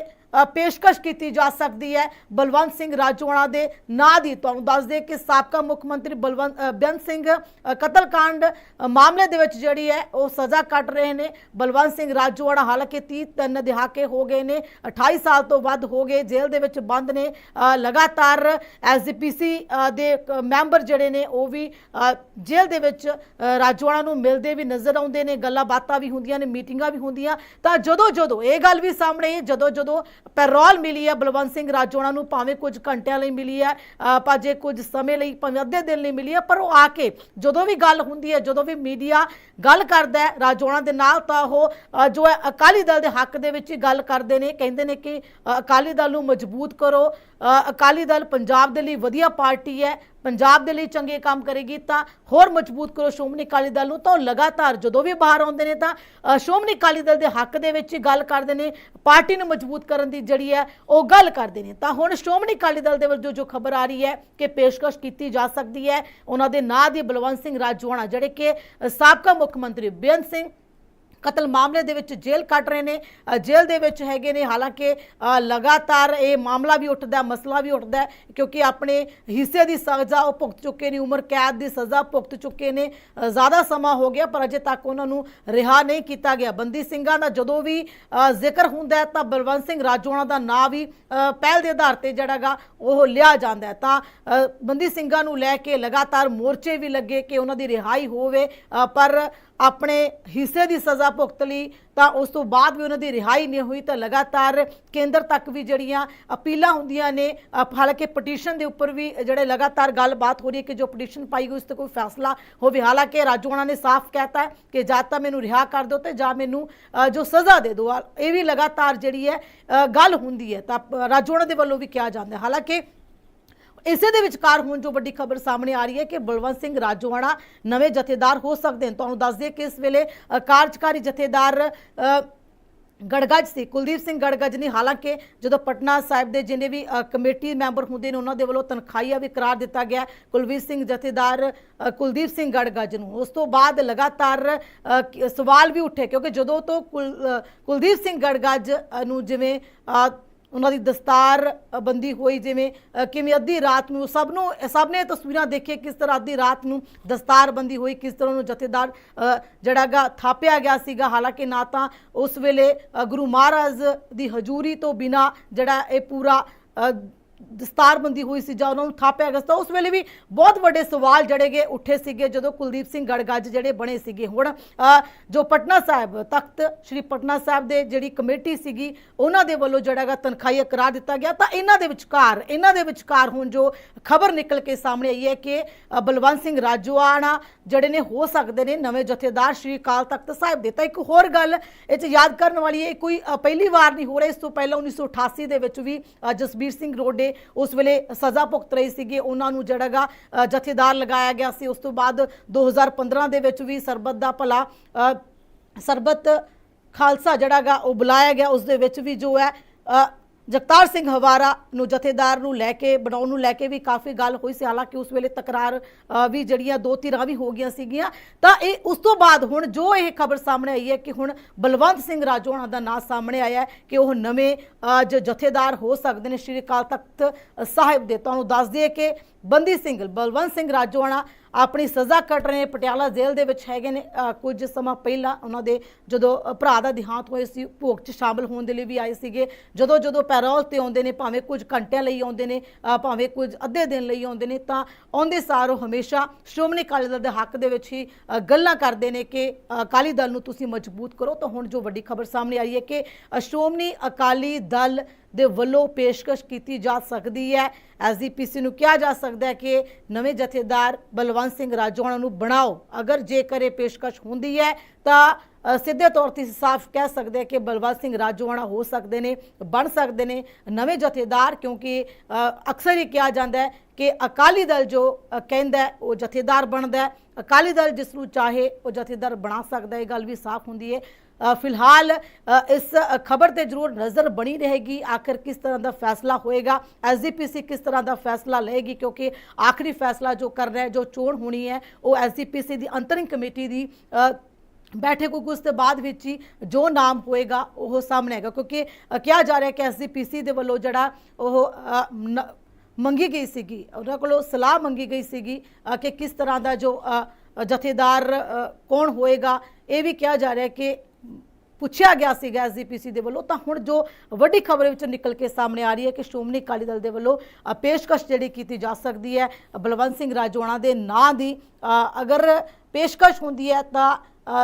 ਪੇਸ਼ਕਸ਼ ਕੀਤੀ ਜਾ ਸਕਦੀ ਹੈ। ਬਲਵੰਤ ਸਿੰਘ ਰਾਜੋਆਣਾ ਦੇ ਨਾਂ ਦੀ ਤੁਹਾਨੂੰ ਦੱਸ ਦੇ ਕਿ ਸਾਬਕਾ ਮੁੱਖ ਮੰਤਰੀ ਬਲਵੰਤ ਬੇਅੰਤ ਸਿੰਘ ਅ, ਕਤਲकांड ਮਾਮਲੇ ਦੇ ਵਿੱਚ ਜਿਹੜੀ ਹੈ ਉਹ ਸਜ਼ਾ ਕੱਟ ਰਹੇ ਨੇ। ਬਲਵੰਤ ਸਿੰਘ ਰਾਜੋਆਣਾ ਹਾਲਾਂਕਿ 30 ਤਿੰਨ ਦਿਹਾਕੇ ਹੋ ਗਏ ਨੇ 28 ਸਾਲ ਤੋਂ ਵੱਧ ਹੋ ਗਏ ਜੇਲ੍ਹ ਦੇ ਵਿੱਚ ਬੰਦ ਨੇ। ਅ, ਲਗਾਤਾਰ ਐਸਜੀਪੀਸੀ ਦੇ ਮੈਂਬਰ ਜਿਹੜੇ ਨੇ ਉਹ ਵੀ ਜੇਲ੍ਹ ਦੇ ਵਿੱਚ ਅ, ਰਾਜੋਆਣਾ ਨੂੰ ਮਿਲਦੇ ਵੀ ਨਜ਼ਰ ਆਉਂਦੇ ਨੇ ਗੱਲਾਂ ਬਾਤਾਂ ਵੀ ਹੁੰਦੀਆਂ ਨੇ ਮੀਟਿੰਗਾਂ ਵੀ ਹੁੰਦੀਆਂ। ਤਾਂ ਜਦੋਂ ਜਦੋਂ ਇਹ ਗੱਲ ਵੀ ਸਾਹਮਣੇ ਜਦੋਂ ਜਦੋਂ ਪੈਰੋਲ ਮਿਲੀ ਹੈ ਬਲਵੰਤ ਸਿੰਘ ਰਾਜੋਣਾ ਨੂੰ ਭਾਵੇਂ ਕੁਝ ਘੰਟਿਆਂ ਲਈ ਮਿਲੀ ਹੈ ਅ, ਭਾਵੇਂ ਕੁਝ ਸਮੇਂ ਲਈ ਭਾਵੇਂ ਅੱਧੇ ਦਿਨ ਲਈ ਮਿਲੀ ਹੈ ਪਰ ਉਹ ਆ ਕੇ ਜਦੋਂ ਵੀ ਗੱਲ ਹੁੰਦੀ ਹੈ ਜਦੋਂ ਵੀ ਮੀਡੀਆ ਗੱਲ ਕਰਦਾ ਹੈ ਰਾਜੋਣਾ ਦੇ ਨਾਲ ਤਾਂ ਉਹ ਜੋ ਹੈ ਅਕਾਲੀ ਦਲ ਦੇ ਹੱਕ ਦੇ ਵਿੱਚ ਹੀ ਗੱਲ ਕਰਦੇ ਨੇ ਕਹਿੰਦੇ ਨੇ ਕਿ ਅਕਾਲੀ ਦਲ ਨੂੰ ਮਜ਼ਬੂਤ ਕਰੋ ਅਕਾਲੀ ਦਲ ਪੰਜਾਬ ਦੇ ਲਈ ਵਧੀਆ ਪਾਰਟੀ ਹੈ ਪੰਜਾਬ ਦੇ ਲਈ ਚੰਗੇ ਕੰਮ ਕਰੇਗੀ ਤਾਂ ਹੋਰ ਮਜ਼ਬੂਤ ਕਰੋ। ਸ਼੍ਰੋਮਣੀ ਅਕਾਲੀ ਦਲ ਨੂੰ ਤਾਂ ਉਹ ਲਗਾਤਾਰ ਜਦੋਂ ਵੀ ਬਾਹਰ ਆਉਂਦੇ ਨੇ ਤਾਂ ਸ਼੍ਰੋਮਣੀ ਅਕਾਲੀ ਦਲ ਦੇ ਹੱਕ ਦੇ ਵਿੱਚ ਹੀ ਗੱਲ ਕਰਦੇ ਨੇ। ਪਾਰਟੀ ਨੂੰ ਮਜ਼ਬੂਤ ਕਰਨ ਦੀ ਜਿਹੜੀ ਹੈ, ਉਹ ਗੱਲ ਕਰਦੇ ਨੇ। ਤਾਂ ਹੁਣ ਸ਼੍ਰੋਮਣੀ ਅਕਾਲੀ ਦਲ ਦੇ ਵੱਲੋਂ ਜੋ ਖਬਰ ਆ ਰਹੀ ਹੈ ਕਿ ਪੇਸ਼ਕਸ਼ ਕੀਤੀ ਜਾ ਸਕਦੀ ਹੈ, ਉਹਨਾਂ ਦੇ ਨਾਂ ਦੀ ਬਲਵੰਤ ਸਿੰਘ ਰਾਜਵਾਣਾ ਜਿਹੜੇ ਕਿ ਸਾਬਕਾ ਮੁੱਖ ਮੰਤਰੀ ਬੇਅੰਤ ਸਿੰਘ ਕਤਲ ਮਾਮਲੇ ਦੇ ਵਿੱਚ ਜੇਲ੍ਹ ਕੱਟ ਰਹੇ ਨੇ ਜੇਲ੍ਹ ਦੇ ਵਿੱਚ ਹੈਗੇ ਨੇ। ਹਾਲਾਂਕਿ ਲਗਾਤਾਰ ਇਹ ਮਾਮਲਾ ਵੀ ਉੱਠਦਾ, ਮਸਲਾ ਵੀ ਉੱਠਦਾ ਕਿਉਂਕਿ ਆਪਣੇ ਹਿੱਸੇ ਦੀ ਸਜ਼ਾ ਉਹ ਭੁਗਤ ਚੁੱਕੇ ਨੇ, ਉਮਰ ਕੈਦ ਦੀ ਸਜ਼ਾ ਭੁਗਤ ਚੁੱਕੇ ਨੇ। ਜ਼ਿਆਦਾ ਸਮਾਂ ਹੋ ਗਿਆ, ਪਰ ਅਜੇ ਤੱਕ ਉਹਨਾਂ ਨੂੰ ਰਿਹਾ ਨਹੀਂ ਕੀਤਾ ਗਿਆ। ਬੰਦੀ ਸਿੰਘਾਂ ਦਾ ਜਦੋਂ ਵੀ ਜ਼ਿਕਰ ਹੁੰਦਾ ਤਾਂ ਬਲਵੰਤ ਸਿੰਘ ਰਾਜੋਣਾ ਦਾ ਨਾਂ ਵੀ ਪਹਿਲ ਦੇ ਆਧਾਰ ਤੇ ਜਿਹੜਾਗਾ ਉਹ ਲਿਆ ਜਾਂਦਾ ਹੈ। ਤਾਂ ਬੰਦੀ ਸਿੰਘਾਂ ਨੂੰ ਲੈ ਕੇ ਲਗਾਤਾਰ ਮੋਰਚੇ ਵੀ ਲੱਗੇ ਕਿ ਉਹਨਾਂ ਦੀ ਰਿਹਾਈ ਹੋਵੇ ਪਰ ਆਪਣੇ ਹਿੱਸੇ ਦੀ ਸਜ਼ਾ ਭੁਗਤ ਲਈ ਤਾਂ ਉਸ ਤੋਂ ਬਾਅਦ ਵੀ ਉਹਨਾਂ ਦੀ ਰਿਹਾਈ ਨਹੀਂ ਹੋਈ ਤਾਂ ਲਗਾਤਾਰ ਕੇਂਦਰ ਤੱਕ ਵੀ ਜਿਹੜੀਆਂ ਅਪੀਲਾਂ ਹੁੰਦੀਆਂ ਨੇ ਹਾਲਾਂਕਿ ਪਟੀਸ਼ਨ ਦੇ ਉੱਪਰ ਵੀ ਜਿਹੜੇ ਲਗਾਤਾਰ ਗੱਲਬਾਤ ਹੋ ਰਹੀ ਹੈ ਕਿ ਜੋ ਪਟੀਸ਼ਨ ਪਾਈ ਗਈ ਉਸ ਤੇ ਕੋਈ ਫੈਸਲਾ ਹੋਵੇ। ਹਾਲਾਂਕਿ ਰਾਜੋਆਣਾ ਨੇ ਸਾਫ਼ ਕਹਿਤਾ ਕਿ ਜਾਂ ਤਾਂ ਮੈਨੂੰ ਰਿਹਾ ਕਰ ਦਿਓ ਤੇ ਜਾਂ ਮੈਨੂੰ ਜੋ ਸਜ਼ਾ ਦੇ ਦਿਓ। ਇਹ ਵੀ ਲਗਾਤਾਰ ਜਿਹੜੀ ਹੈ ਗੱਲ ਹੁੰਦੀ ਹੈ। ਤਾਂ ਅ, ਰਾਜੋਆਣਾ ਦੇ ਵੱਲੋਂ ਵੀ ਕਿਹਾ ਜਾਂਦਾ ਹਾਲਾਂਕਿ ਇਸੇ ਦੇ ਵਿਚਕਾਰ ਹੁਣ ਜੋ ਵੱਡੀ ਖਬਰ ਸਾਹਮਣੇ ਆ ਰਹੀ ਹੈ ਕਿ ਬਲਵੰਤ ਸਿੰਘ ਰਾਜੋਆਣਾ ਨਵੇਂ ਜਥੇਦਾਰ ਹੋ ਸਕਦੇ ਨੇ ਤੁਹਾਨੂੰ ਦੱਸ ਦਈਏ ਕਿ ਇਸ ਵੇਲੇ ਕਾਰਜਕਾਰੀ ਜਥੇਦਾਰ ਗੜਗਜ ਸੀ। ਕੁਲਦੀਪ ਸਿੰਘ ਗੜਗੱਜ ਨੇ ਹਾਲਾਂਕਿ ਜਦੋਂ ਪਟਨਾ ਸਾਹਿਬ ਦੇ ਜਿੰਨੇ ਵੀ ਕਮੇਟੀ ਮੈਂਬਰ ਹੁੰਦੇ ਨੇ, ਉਹਨਾਂ ਦੇ ਵੱਲੋਂ ਤਨਖਾਹੀਆ ਵੀ ਕਰਾਰ ਦਿੱਤਾ ਗਿਆ ਕੁਲਵੀਰ ਸਿੰਘ ਜਥੇਦਾਰ ਕੁਲਦੀਪ ਸਿੰਘ ਗੜਗਜ ਨੂੰ। ਉਸ ਤੋਂ ਬਾਅਦ ਲਗਾਤਾਰ ਸਵਾਲ ਵੀ ਉੱਠੇ ਕਿਉਂਕਿ ਜਦੋਂ ਤੋਂ ਕੁਲ- ਕੁਲਦੀਪ ਸਿੰਘ ਗੜਗਜ ਨੂੰ ਜਿਵੇਂ ਉਹਨਾਂ ਦੀ ਦਸਤਾਰ ਬੰਦੀ ਹੋਈ ਜਿਵੇਂ ਕਿਵੇਂ ਅੱਧੀ ਰਾਤ ਨੂੰ ਸਭ ਨੂੰ ਸਭ ਨੇ ਤਸਵੀਰਾਂ ਦੇਖੀਆਂ ਕਿਸ ਤਰ੍ਹਾਂ ਅੱਧੀ ਰਾਤ ਨੂੰ ਦਸਤਾਰ ਬੰਦੀ ਹੋਈ ਕਿਸ ਤਰ੍ਹਾਂ ਨੂੰ ਜਥੇਦਾਰ ਅ, ਜਿਹੜਾਗਾ ਥਾਪਿਆ ਗਿਆ ਸੀਗਾ। ਹਾਲਾਂਕਿ ਨਾ ਤਾਂ ਉਸ ਵੇਲੇ ਗੁਰੂ ਮਹਾਰਾਜ ਦੀ ਹਜ਼ੂਰੀ ਤੋਂ ਬਿਨਾ ਜਿਹੜਾ ਇਹ ਪੂਰਾ ਦਸਤਾਰਬੰਦੀ ਹੋਈ ਸੀ ਜਾਂ ਉਹਨਾਂ ਨੂੰ ਥਾਪਿਆ ਗਿਆ ਸੀ, ਤਾਂ ਉਸ ਵੇਲੇ ਵੀ ਬਹੁਤ ਵੱਡੇ ਸਵਾਲ ਜੜੇਗੇ ਉੱਠੇ ਸੀਗੇ ਜਦੋਂ ਕੁਲਦੀਪ ਸਿੰਘ ਗੜਗੱਜ ਜਿਹੜੇ ਬਣੇ ਸੀਗੇ। ਹੁਣ ਜੋ ਪਟਨਾ ਸਾਹਿਬ ਤਖਤ, ਸ੍ਰੀ ਪਟਨਾ ਸਾਹਿਬ ਦੇ ਜਿਹੜੀ ਕਮੇਟੀ ਸੀਗੀ, ਉਹਨਾਂ ਦੇ ਵੱਲੋਂ ਜਿਹੜਾਗਾ ਤਨਖਾਹੀਆ ਕਰਾ ਦਿੱਤਾ ਗਿਆ। ਤਾਂ ਇਹਨਾਂ ਦੇ ਵਿਚਕਾਰ, ਇਹਨਾਂ ਦੇ ਵਿਚਕਾਰ ਹੁਣ ਜੋ ਖਬਰ ਨਿਕਲ ਕੇ ਸਾਹਮਣੇ ਆਈ ਹੈ ਕਿ ਬਲਵੰਤ ਸਿੰਘ ਰਾਜੋਆਣਾ ਜਿਹੜੇ ਨੇ ਹੋ ਸਕਦੇ ਨੇ ਨਵੇਂ ਜਥੇਦਾਰ ਸ੍ਰੀ ਅਕਾਲ ਤਖਤ ਸਾਹਿਬ ਦੇ। ਤਾਂ ਇੱਕ ਹੋਰ ਗੱਲ ਇਹ ਚ ਯਾਦ ਕਰਨ ਵਾਲੀ ਹੈ ਕੋਈ ਪਹਿਲੀ ਵਾਰ ਨਹੀਂ ਹੋ ਰਿਹਾ। ਇਸ ਤੋਂ ਪਹਿਲਾਂ 1988 ਦੇ ਵਿੱਚ ਵੀ ਜਸਬੀਰ ਸਿੰਘ ਰੋਡੇ ਉਸ ਵੇਲੇ ਸਜ਼ਾ ਭੁਗਤ ਰਹੇ ਸੀਗੇ। ਉਹਨਾਂ ਨੂੰ ਜਿਹੜਾਗਾ ਅ, ਜਥੇਦਾਰ ਲਗਾਇਆ ਗਿਆ ਸੀ। ਉਸ ਤੋਂ ਬਾਅਦ 2015 ਦੇ ਵਿੱਚ ਵੀ ਸਰਬਤ ਦਾ ਭਲਾ ਅ, ਸਰਬਤ ਖਾਲਸਾ ਜਿਹੜਾਗਾ ਉਹ ਬੁਲਾਇਆ ਗਿਆ। ਉਸ ਦੇ ਵਿੱਚ ਵੀ ਜੋ ਹੈ ਅ, ਜਗਤਾਰ ਸਿੰਘ ਹਵਾਰਾ ਨੂੰ ਜਥੇਦਾਰ ਨੂੰ ਲੈ ਕੇ ਬਣਾਉਣ ਨੂੰ ਲੈ ਕੇ ਵੀ ਕਾਫੀ ਗੱਲ ਹੋਈ ਸੀ। ਹਾਲਾਂਕਿ ਉਸ ਵੇਲੇ ਤਕਰਾਰ ਅ, ਵੀ ਜਿਹੜੀਆਂ ਦੋ ਧਿਰਾਂ ਵੀ ਹੋ ਗਈਆਂ ਸੀਗੀਆਂ। ਤਾਂ ਇਹ ਉਸ ਤੋਂ ਬਾਅਦ ਹੁਣ ਜੋ ਇਹ ਖਬਰ ਸਾਹਮਣੇ ਆਈ ਹੈ ਕਿ ਹੁਣ ਬਲਵੰਤ ਸਿੰਘ ਰਾਜੋਣਾ ਦਾ ਨਾਂ ਸਾਹਮਣੇ ਆਇਆ ਹੈ ਕਿ ਉਹ ਨਵੇਂ ਅ, ਜੋ ਜਥੇਦਾਰ ਹੋ ਸਕਦੇ ਨੇ। ਸ਼੍ਰੀ ਅਕਾਲ ਤਖਤ ਸਾਹਿਬ ਦੇ। ਤੁਹਾਨੂੰ ਦੱਸ ਦਈਏ ਕਿ ਬੰਦੀ ਸਿੰਘ ਬਲਵੰਤ ਸਿੰਘ ਰਾਜੋਆਣਾ ਆਪਣੀ ਸਜ਼ਾ ਕੱਟ ਰਹੇ ਨੇ। ਪਟਿਆਲਾ ਜੇਲ੍ਹ ਦੇ ਵਿੱਚ ਹੈਗੇ ਨੇ। ਕੁਝ ਸਮਾਂ ਪਹਿਲਾਂ ਉਹਨਾਂ ਦੇ ਜਦੋਂ ਭਰਾ ਦਾ ਦਿਹਾਂਤ ਹੋਇਆ ਸੀ, ਭੋਗ 'ਚ ਸ਼ਾਮਲ ਹੋਣ ਦੇ ਲਈ ਵੀ ਆਏ ਸੀਗੇ। ਜਦੋਂ ਜਦੋਂ ਪੈਰੋਲ ਤੇ ਆਉਂਦੇ ਨੇ, ਭਾਵੇਂ ਕੁਝ ਘੰਟਿਆਂ ਲਈ ਆਉਂਦੇ ਨੇ ਭਾਵੇਂ ਕੁਝ ਅੱਧੇ ਦਿਨ ਲਈ ਆਉਂਦੇ ਨੇ, ਤਾਂ ਆਉਂਦੇ ਸਾਰ ਉਹ ਹਮੇਸ਼ਾ ਸ਼੍ਰੋਮਣੀ ਅਕਾਲੀ ਦਲ ਦੇ ਹੱਕ ਦੇ ਵਿੱਚ ਹੀ ਗੱਲਾਂ ਕਰਦੇ ਨੇ ਕਿ ਅਕਾਲੀ ਦਲ ਨੂੰ ਤੁਸੀਂ ਮਜ਼ਬੂਤ ਕਰੋ। ਤਾਂ ਹੁਣ ਜੋ ਵੱਡੀ ਖਬਰ ਸਾਹਮਣੇ ਆਈ ਹੈ ਕਿ ਸ਼੍ਰੋਮਣੀ ਅਕਾਲੀ ਦਲ ਦੇ ਵੱਲੋਂ ਪੇਸ਼ਕਸ਼ ਕੀਤੀ ਜਾ ਸਕਦੀ ਹੈ। ਐਸਜੀਪੀਸੀ ਨੂੰ ਕਿਹਾ ਜਾ ਸਕਦਾ ਹੈ ਕਿ ਨਵੇਂ ਜਥੇਦਾਰ ਬਲਵੰਤ ਸਿੰਘ ਰਾਜੋਆਣਾ ਨੂੰ ਬਣਾਓ। ਅਗਰ ਜੇਕਰ ਇਹ ਪੇਸ਼ਕਸ਼ ਹੁੰਦੀ ਹੈ ਤਾਂ ਸਿੱਧੇ ਤੌਰ ਤੇ ਸਾਫ਼ ਕਹਿ ਸਕਦੇ ਹਾਂ ਕਿ ਬਲਵੰਤ ਸਿੰਘ ਰਾਜੋਆਣਾ ਹੋ ਸਕਦੇ ਨੇ, ਬਣ ਸਕਦੇ ਨੇ, ਨਵੇਂ ਜਥੇਦਾਰ ਕਿਉਂਕਿ ਅਕਸਰ ਹੀ ਕਿਹਾ ਜਾਂਦਾ ਹੈ ਕਿ ਅਕਾਲੀ ਦਲ ਜੋ ਕਹਿੰਦਾ ਉਹ ਜਥੇਦਾਰ ਬਣਦਾ ਅਕਾਲੀ ਦਲ ਜਿਸ ਨੂੰ ਚਾਹੇ ਉਹ ਜਥੇਦਾਰ ਬਣਾ ਸਕਦਾ ਇਹ ਗੱਲ ਵੀ ਸਾਫ਼ ਹੁੰਦੀ ਹੈ। ਫਿਲਹਾਲ ਇਸ ਖਬਰ ਤੇ ਜ਼ਰੂਰ ਨਜ਼ਰ ਬਣੀ ਰਹੇਗੀ, ਆਖਰ ਕਿਸ ਤਰ੍ਹਾਂ ਦਾ ਫੈਸਲਾ ਹੋਏਗਾ ਐਸਜੀਪੀਸੀ ਕਿਸ ਤਰ੍ਹਾਂ ਦਾ ਫੈਸਲਾ ਲਏਗੀ, ਕਿਉਂਕਿ ਆਖਰੀ ਫੈਸਲਾ ਜੋ ਕਰ ਰਿਹਾ ਜੋ ਚੋਣ ਹੋਣੀ ਹੈ, ਉਹ ਐਸਜੀਪੀਸੀ ਦੀ ਅੰਤਰਿੰਗ ਕਮੇਟੀ ਦੀ ਬੈਠਕ ਹੋਊਗੀ ਉਸ ਤੋਂ ਬਾਅਦ ਵਿੱਚ ਹੀ ਜੋ ਨਾਮ ਹੋਏਗਾ ਉਹ ਸਾਹਮਣੇ ਆਏਗਾ। ਕਿਉਂਕਿ ਕਿਹਾ ਜਾ ਰਿਹਾ ਹੈ ਕਿ ਐਸਜੀਪੀਸੀ ਦੇ ਵੱਲੋਂ ਜਿਹੜਾ ਉਹ ਨ- ਮੰਗੀ ਗਈ ਸੀਗੀ, ਉਹਨਾਂ ਕੋਲੋਂ ਸਲਾਹ ਮੰਗੀ ਗਈ ਸੀਗੀ ਕਿ ਕਿਸ ਤਰ੍ਹਾਂ ਦਾ ਜੋ ਜਥੇਦਾਰ ਕੌਣ ਹੋਏਗਾ, ਇਹ ਵੀ ਕਿਹਾ ਜਾ ਰਿਹਾ ਕਿ ਪੁੱਛਿਆ ਗਿਆ ਸੀਗਾ ਐਸਜੀਪੀਸੀ ਦੇ ਵੱਲੋਂ। ਤਾਂ ਹੁਣ ਜੋ ਵੱਡੀ ਖਬਰ ਵਿੱਚ ਨਿਕਲ ਕੇ ਸਾਹਮਣੇ ਆ ਰਹੀ ਹੈ ਕਿ ਸ਼੍ਰੋਮਣੀ ਅਕਾਲੀ ਦਲ ਦੇ ਵੱਲੋਂ ਪੇਸ਼ਕਸ਼ ਜਿਹੜੀ ਕੀਤੀ ਜਾ ਸਕਦੀ ਹੈ, ਬਲਵੰਤ ਸਿੰਘ ਰਾਜੋਣਾ ਦੇ ਨਾਂ ਦੀ ਅਗਰ ਪੇਸ਼ਕਸ਼ ਹੁੰਦੀ ਹੈ ਤਾਂ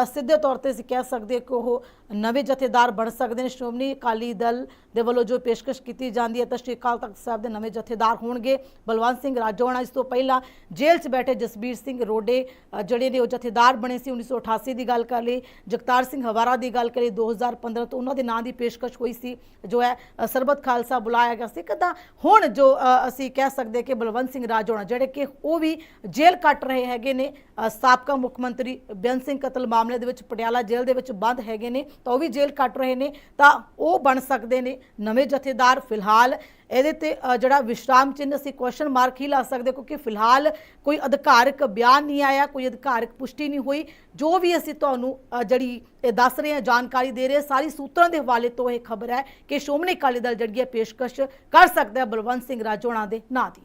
ਸਿੱਧੇ ਤੌਰ ਤੇ ਅਸੀਂ ਕਹਿ ਸਕਦੇ ਹਾਂ ਕਿ ਉਹ ਨਵੇਂ ਜਥੇਦਾਰ ਬਣ ਸਕਦੇ ਨੇ। ਸ਼੍ਰੋਮਣੀ ਅਕਾਲੀ ਦਲ ਦੇ ਵੱਲੋਂ ਜੋ ਪੇਸ਼ਕਸ਼ ਕੀਤੀ ਜਾਂਦੀ ਹੈ ਤਾਂ ਸ਼੍ਰੀ ਅਕਾਲ ਤਖਤ ਸਾਹਿਬ ਦੇ ਨਵੇਂ ਜਥੇਦਾਰ ਹੋਣਗੇ। ਬਲਵੰਤ ਸਿੰਘ ਰਾਜੋਆਣਾ ਇਸ ਤੋਂ ਪਹਿਲਾਂ ਜੇਲ੍ਹ 'ਚ ਬੈਠੇ ਜਸਬੀਰ ਸਿੰਘ ਰੋਡੇ ਜਿਹੜੇ ਨੇ ਉਹ ਜਥੇਦਾਰ ਬਣੇ ਸੀ 1988 ਦੀ ਗੱਲ ਕਰ ਲਈ ਜਗਤਾਰ ਸਿੰਘ ਹਵਾਰਾ ਦੀ ਗੱਲ ਕਰੀ 2015 ਤੋਂ ਉਹਨਾਂ ਦੇ ਨਾਂ ਦੀ ਪੇਸ਼ਕਸ਼ ਹੋਈ ਸੀ, ਜੋ ਹੈ ਸਰਬਤ ਖਾਲਸਾ ਬੁਲਾਇਆ ਗਿਆ ਸੀ। ਕਦਾ ਹੁਣ ਜੋ ਅਸੀਂ ਕਹਿ ਸਕਦੇ ਕਿ ਬਲਵੰਤ ਸਿੰਘ ਰਾਜੋਆਣਾ ਜਿਹੜੇ ਕਿ ਉਹ ਵੀ ਜੇਲ੍ਹ ਕੱਟ ਰਹੇ ਹੈਗੇ ਨੇ। ਸਾਬਕਾ ਮੁੱਖ ਮੰਤਰੀ ਬੇਅੰਤ ਸਿੰਘ ਕਤਲ ਮਾਮਲੇ ਦੇ ਵਿੱਚ ਪਟਿਆਲਾ ਜੇਲ੍ਹ ਦੇ ਵਿੱਚ ਬੰਦ ਹੈਗੇ ਨੇ। ਤਾਂ ਉਹ ਵੀ ਜੇਲ੍ਹ ਕੱਟ ਰਹੇ ਨੇ ਤਾਂ ਉਹ ਬਣ ਸਕਦੇ ਨੇ। ਨਵੇਂ ਜਥੇਦਾਰ ਫਿਲਹਾਲ ਇਹਦੇ ਤੇ ਜਿਹੜਾ ਵਿਸ਼ਰਾਮ ਚਿੰਨ੍ਹ ਅਸੀਂ ਕੁਐਸਚਨ ਮਾਰਕ ਹੀ ਲਾ ਸਕਦੇ ਕਿਉਂਕਿ ਫਿਲਹਾਲ ਕੋਈ ਅਧਿਕਾਰਕ ਬਿਆਨ ਨਹੀਂ ਆਇਆ ਕੋਈ ਅਧਿਕਾਰਕ ਪੁਸ਼ਟੀ ਨਹੀਂ ਹੋਈ। ਜੋ ਵੀ ਅਸੀਂ ਤੁਹਾਨੂੰ ਜਿਹੜੀ ਇਹ ਦੱਸ ਰਹੇ ਹਾਂ ਜਾਣਕਾਰੀ ਦੇ ਰਹੇ ਹਾਂ, ਸਾਰੀ ਸੂਤਰਾਂ ਦੇ ਹਵਾਲੇ ਤੋਂ ਇਹ ਖਬਰ ਹੈ ਕਿ ਸ਼੍ਰੋਮਣੀ ਅਕਾਲੀ ਦਲ ਜਿਹੜੀ ਹੈ ਪੇਸ਼ਕਸ਼ ਕਰ ਸਕਦਾ ਹੈ ਬਲਵੰਤ ਸਿੰਘ ਰਾਜੋਣਾ ਦੇ ਨਾਂ ਦੀ।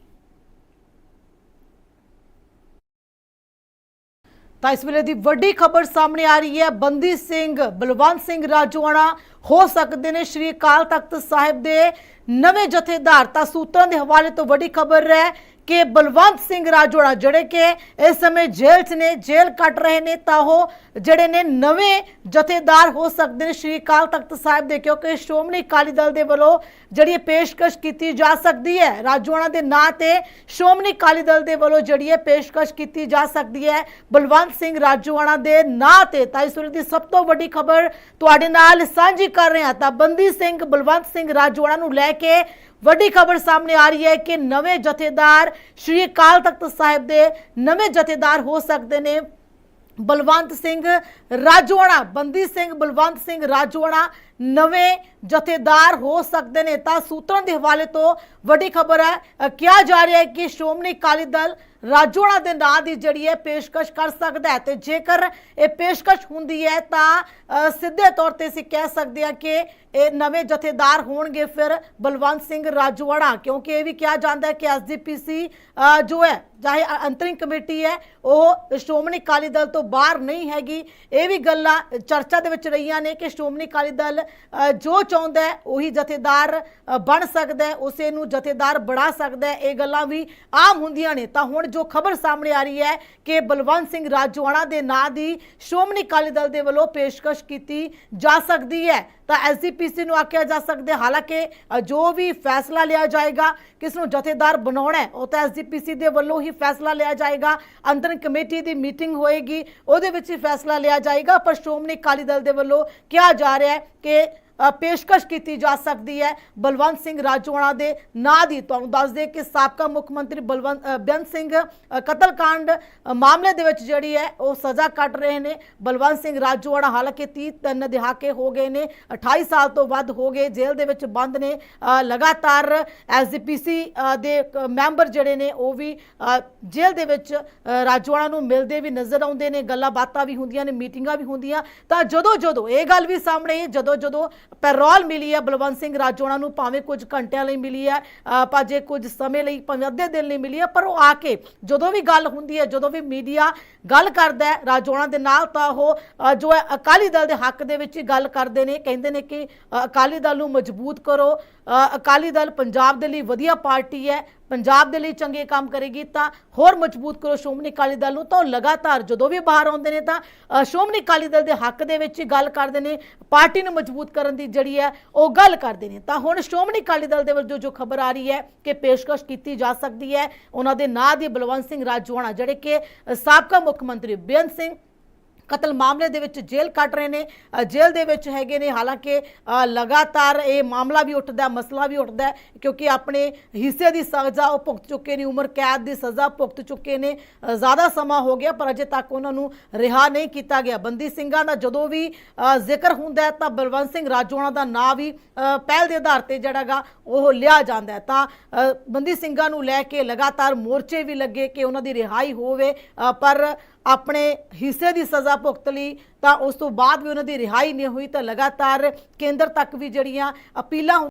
ਤਾਂ ਇਸ ਵੇਲੇ ਦੀ ਵੱਡੀ ਖਬਰ ਸਾਹਮਣੇ ਆ ਰਹੀ ਹੈ। ਬੰਦੀ ਸਿੰਘ, ਬਲਵੰਤ ਸਿੰਘ ਰਾਜੋਆਣਾ ਹੋ ਸਕਦੇ ਨੇ ਸ਼੍ਰੀ ਅਕਾਲ ਤਖਤ ਸਾਹਿਬ ਦੇ ਨਵੇਂ ਜਥੇਦਾਰ। ਤਾਂ ਸੂਤਰਾਂ ਦੇ ਹਵਾਲੇ ਤੋਂ ਵੱਡੀ ਖਬਰ ਹੈ ਕਿ ਬਲਵੰਤ ਸਿੰਘ ਰਾਜੋਆਣਾ ਜਿਹੜੇ ਕਿ ਇਸ ਸਮੇਂ ਜੇਲ੍ਹ 'ਚ ਨੇ, ਜੇਲ੍ਹ ਕੱਟ ਰਹੇ ਨੇ, ਤਾਂ ਉਹ ਜਿਹੜੇ ਨੇ ਨਵੇਂ ਜਥੇਦਾਰ ਹੋ ਸਕਦੇ ਨੇ। ਸ਼੍ਰੀ ਅਕਾਲ ਤਖਤ ਸਾਹਿਬ ਦੇ ਕਿਉਂਕਿ ਸ਼੍ਰੋਮਣੀ ਅਕਾਲੀ ਦਲ ਦੇ ਵੱਲੋਂ ਜਿਹੜੀ ਪੇਸ਼ਕਸ਼ ਕੀਤੀ ਜਾ ਸਕਦੀ ਹੈ ਰਾਜੋਆਣਾ ਦੇ ਨਾਂ ਤੇ ਸ਼੍ਰੋਮਣੀ ਅਕਾਲੀ ਦਲ ਦੇ ਵੱਲੋਂ ਜਿਹੜੀ ਹੈ ਪੇਸ਼ਕਸ਼ ਕੀਤੀ ਜਾ ਸਕਦੀ ਹੈ ਬਲਵੰਤ ਸਿੰਘ ਰਾਜੋਆਣਾ ਦੇ ਨਾਂ ਤੇ। ਤਾਂ ਇਸ ਵੇਲੇ ਦੀ ਸਭ ਤੋਂ ਵੱਡੀ ਖਬਰ ਤੁਹਾਡੇ ਨਾਲ ਸਾਂਝੀ ਕਰ ਰਹੇ ਹਾਂ। ਤਾਂ ਬੰਦੀ ਸਿੰਘ ਬਲਵੰਤ ਸਿੰਘ ਰਾਜੋਆਣਾ ਨੂੰ ਲੈ ਕੇ ਵੱਡੀ ਖਬਰ ਸਾਹਮਣੇ ਆ ਰਹੀ ਹੈ ਕਿ ਨਵੇਂ ਜਥੇਦਾਰ ਸ਼੍ਰੀ ਅਕਾਲ ਤਖਤ ਸਾਹਿਬ ਦੇ ਨਵੇਂ ਜਥੇਦਾਰ ਹੋ ਸਕਦੇ ਨੇ। ਬਲਵੰਤ ਸਿੰਘ ਰਾਜੋਆਣਾ, ਬੰਦੀ ਸਿੰਘ ਬਲਵੰਤ ਸਿੰਘ ਰਾਜੋਆਣਾ ਨਵੇਂ ਜਥੇਦਾਰ ਹੋ ਸਕਦੇ ਨੇ। ਤਾਂ ਸੂਤਰਾਂ ਦੇ ਹਵਾਲੇ ਤੋਂ ਵੱਡੀ ਖਬਰ ਹੈ। ਕਿਹਾ ਜਾ ਰਿਹਾ ਹੈ ਕਿ ਸ਼੍ਰੋਮਣੀ ਅਕਾਲੀ ਦਲ ਰਾਜੋਆਣਾ ਦੇ ਨਾਂ ਦੀ ਜਿਹੜੀ ਹੈ ਪੇਸ਼ਕਸ਼ ਕਰ ਸਕਦਾ ਹੈ। ਤੇ ਜੇਕਰ ਇਹ ਪੇਸ਼ਕਸ਼ ਹੁੰਦੀ ਹੈ, ਤਾਂ ਸਿੱਧੇ ਤੌਰ ਤੇ ਅਸੀਂ ਕਹਿ ਸਕਦੇ ਹਾਂ ਕਿ ਇਹ ਨਵੇਂ ਜਥੇਦਾਰ ਹੋਣਗੇ ਫਿਰ ਬਲਵੰਤ ਸਿੰਘ ਰਾਜੋਆਣਾ ਕਿਉਂਕਿ ਇਹ ਵੀ ਕਿਹਾ ਜਾਂਦਾ ਹੈ ਕਿ ਐਸਜੀਪੀਸੀ ਜੋ ਹੈ ਚਾਹੇ ਅੰਤਰਿੰਗ ਕਮੇਟੀ ਹੈ, ਉਹ ਸ਼੍ਰੋਮਣੀ ਅਕਾਲੀ ਦਲ ਤੋਂ ਬਾਹਰ ਨਹੀਂ ਹੈਗੀ। ਇਹ ਵੀ ਗੱਲਾਂ ਚਰਚਾ ਦੇ ਵਿੱਚ ਰਹੀਆਂ ਨੇ ਕਿ ਸ਼੍ਰੋਮਣੀ ਅਕਾਲੀ ਦਲ ਜੋ ਚਾਹੁੰਦਾ ਉਹੀ ਜਥੇਦਾਰ ਬਣ ਸਕਦਾ ਉਸੇ ਨੂੰ ਜਥੇਦਾਰ ਬਣਾ ਸਕਦਾ ਇਹ ਗੱਲਾਂ ਵੀ ਆਮ ਹੁੰਦੀਆਂ ਨੇ। ਤਾਂ ਹੁਣ ਜੋ ਖਬਰ ਸਾਹਮਣੇ ਆ ਰਹੀ ਹੈ ਕਿ ਬਲਵੰਤ ਸਿੰਘ ਰਾਜਵਾਣਾ ਦੇ ਨਾਂ ਦੀ ਸ਼੍ਰੋਮਣੀ ਅਕਾਲੀ ਦਲ ਦੇ ਵੱਲੋਂ ਪੇਸ਼ਕਸ਼ ਕੀਤੀ ਜਾ ਸਕਦੀ ਹੈ। ਤਾਂ ਐਸਜੀਪੀਸੀ ਨੂੰ ਆਖਿਆ ਜਾ ਸਕਦਾ ਹਾਲਾਂਕਿ ਜੋ ਵੀ ਫੈਸਲਾ ਲਿਆ ਜਾਏਗਾ, ਕਿਸ ਨੂੰ ਜਥੇਦਾਰ ਬਣਾਉਣਾ ਹੈ, ਉਹ ਤਾਂ ਐਸਜੀਪੀਸੀ ਦੇ ਵੱਲੋਂ ਹੀ ਫੈਸਲਾ ਲਿਆ ਜਾਏਗਾ। ਅੰਦਰ ਕਮੇਟੀ ਦੀ ਮੀਟਿੰਗ ਹੋਏਗੀ। ਉਹਦੇ ਵਿੱਚ ਹੀ ਫੈਸਲਾ ਲਿਆ ਜਾਏਗਾ। ਪਰ ਸ਼੍ਰੋਮਣੀ ਅਕਾਲੀ ਦਲ ਦੇ ਵੱਲੋਂ ਕਿਹਾ ਜਾ ਰਿਹਾ ਹੈ ਕਿ ਪੇਸ਼ਕਸ਼ ਕੀਤੀ ਜਾ ਸਕਦੀ ਹੈ। ਬਲਵੰਤ ਸਿੰਘ ਰਾਜੋਆਣਾ ਦੇ ਨਾਂ ਦੀ ਤੁਹਾਨੂੰ ਦੱਸ ਦੇ ਕਿ ਸਾਬਕਾ ਮੁੱਖ ਮੰਤਰੀ ਬਲਵੰਤ ਬੇਅੰਤ ਸਿੰਘ ਅ, ਕਤਲकांड ਮਾਮਲੇ ਦੇ ਵਿੱਚ ਜਿਹੜੀ ਹੈ ਉਹ ਸਜ਼ਾ ਕੱਟ ਰਹੇ ਨੇ। ਬਲਵੰਤ ਸਿੰਘ ਰਾਜੋਆਣਾ ਹਾਲਾਂਕਿ 30 ਤਿੰਨ ਦਿਹਾਕੇ ਹੋ ਗਏ ਨੇ 28 ਸਾਲ ਤੋਂ ਵੱਧ ਹੋ ਗਏ ਜੇਲ੍ਹ ਦੇ ਵਿੱਚ ਬੰਦ ਨੇ। ਅ, ਲਗਾਤਾਰ ਐਸਜੀਪੀਸੀ ਦੇ ਮੈਂਬਰ ਜਿਹੜੇ ਨੇ ਉਹ ਵੀ ਜੇਲ੍ਹ ਦੇ ਵਿੱਚ ਅ, ਨੂੰ ਮਿਲਦੇ ਵੀ ਨਜ਼ਰ ਆਉਂਦੇ ਨੇ ਗੱਲਾਂ ਬਾਤਾਂ ਵੀ ਹੁੰਦੀਆਂ ਨੇ ਮੀਟਿੰਗਾਂ ਵੀ ਹੁੰਦੀਆਂ। ਤਾਂ ਜਦੋਂ ਜਦੋਂ ਇਹ ਗੱਲ ਵੀ ਸਾਹਮਣੇ ਜਦੋਂ ਜਦੋਂ ਪੈਰੋਲ ਮਿਲੀ ਹੈ ਬਲਵੰਤ ਸਿੰਘ ਰਾਜੋਆਣਾ ਨੂੰ ਭਾਵੇਂ ਕੁਝ ਘੰਟਿਆਂ ਲਈ ਮਿਲੀ ਹੈ ਅ, ਭਾਵੇਂ ਕੁਝ ਸਮੇਂ ਲਈ ਭਾਵੇਂ ਅੱਧੇ ਦਿਨ ਲਈ ਮਿਲੀ ਹੈ ਪਰ ਉਹ ਆ ਕੇ ਜਦੋਂ ਵੀ ਗੱਲ ਹੁੰਦੀ ਹੈ ਜਦੋਂ ਵੀ ਮੀਡੀਆ ਗੱਲ ਕਰਦਾ ਹੈ ਰਾਜੋਆਣਾ ਦੇ ਨਾਲ ਤਾਂ ਉਹ ਜੋ ਹੈ ਅਕਾਲੀ ਦਲ ਦੇ ਹੱਕ ਦੇ ਵਿੱਚ ਹੀ ਗੱਲ ਕਰਦੇ ਨੇ ਕਹਿੰਦੇ ਨੇ ਕਿ ਅਕਾਲੀ ਦਲ ਨੂੰ ਮਜ਼ਬੂਤ ਕਰੋ ਅਕਾਲੀ ਦਲ ਪੰਜਾਬ ਦੇ ਲਈ ਵਧੀਆ ਪਾਰਟੀ ਹੈ ਪੰਜਾਬ ਦੇ ਲਈ ਚੰਗੇ ਕੰਮ ਕਰੇਗੀ ਤਾਂ ਹੋਰ ਮਜ਼ਬੂਤ ਕਰੋ ਸ਼੍ਰੋਮਣੀ ਅਕਾਲੀ ਦਲ ਨੂੰ ਤਾਂ ਉਹ ਲਗਾਤਾਰ ਜਦੋਂ ਵੀ ਬਾਹਰ ਆਉਂਦੇ ਨੇ ਤਾਂ ਅ, ਸ਼੍ਰੋਮਣੀ ਅਕਾਲੀ ਦਲ ਦੇ ਹੱਕ ਦੇ ਵਿੱਚ ਹੀ ਗੱਲ ਕਰਦੇ ਨੇ ਪਾਰਟੀ ਨੂੰ ਮਜ਼ਬੂਤ ਕਰਨ ਦੀ ਜਿਹੜੀ ਹੈ ਉਹ ਗੱਲ ਕਰਦੇ ਨੇ। ਤਾਂ ਹੁਣ ਸ਼੍ਰੋਮਣੀ ਅਕਾਲੀ ਦਲ ਦੇ ਵੱਲੋਂ ਜੋ ਖਬਰ ਆ ਰਹੀ ਹੈ ਕਿ ਪੇਸ਼ਕਸ਼ ਕੀਤੀ ਜਾ ਸਕਦੀ ਹੈ ਉਹਨਾਂ ਦੇ ਨਾਂ ਦੀ ਬਲਵੰਤ ਸਿੰਘ ਰਾਜੋਆਣਾ ਜਿਹੜੇ ਕਿ ਸਾਬਕਾ ਮੁੱਖ ਮੰਤਰੀ ਬੇਅੰਤ ਸਿੰਘ ਕਤਲ ਮਾਮਲੇ ਦੇ ਵਿੱਚ ਜੇਲ੍ਹ ਕੱਟ ਰਹੇ ਨੇ ਜੇਲ੍ਹ ਦੇ ਵਿੱਚ ਹੈਗੇ ਨੇ। ਹਾਲਾਂਕਿ ਲਗਾਤਾਰ ਇਹ ਮਾਮਲਾ ਵੀ ਉੱਠਦਾ ਮਸਲਾ ਵੀ ਉੱਠਦਾ ਕਿਉਂਕਿ ਆਪਣੇ ਹਿੱਸੇ ਦੀ ਸਜ਼ਾ ਉਹ ਭੁਗਤ ਚੁੱਕੇ ਨੇ, ਉਮਰ, ਕੈਦ ਦੀ ਸਜ਼ਾ ਭੁਗਤ ਚੁੱਕੇ ਨੇ। ਜ਼ਿਆਦਾ ਸਮਾਂ ਹੋ ਗਿਆ, ਪਰ ਅਜੇ ਤੱਕ ਉਹਨਾਂ ਨੂੰ ਰਿਹਾ ਨਹੀਂ ਕੀਤਾ ਗਿਆ। ਬੰਦੀ ਸਿੰਘਾਂ ਦਾ ਜਦੋਂ ਵੀ ਜ਼ਿਕਰ ਹੁੰਦਾ ਤਾਂ ਬਲਵੰਤ ਸਿੰਘ ਰਾਜੋਆਣਾ ਦਾ ਨਾਂ ਵੀ ਪਹਿਲ ਦੇ ਆਧਾਰ ਤੇ ਜਿਹੜਾਗਾ ਉਹ ਲਿਆ ਜਾਂਦਾ ਤਾਂ ਬੰਦੀ ਸਿੰਘਾਂ ਨੂੰ ਲੈ ਕੇ ਲਗਾਤਾਰ ਮੋਰਚੇ ਵੀ ਲੱਗੇ ਕਿ ਉਹਨਾਂ ਦੀ ਰਿਹਾਈ ਹੋਵੇ ਪਰ ਆਪਣੇ ਹਿੱਸੇ ਦੀ ਸਜ਼ਾ ਭੁਗਤ ਲਈ, ਤਾਂ ਉਸ ਤੋਂ ਬਾਅਦ ਵੀ ਉਹਨਾਂ ਦੀ ਰਿਹਾਈ ਨਹੀਂ ਹੋਈ, ਤਾਂ ਲਗਾਤਾਰ ਕੇਂਦਰ ਤੱਕ ਵੀ ਜਿਹੜੀਆਂ ਅਪੀਲਾਂ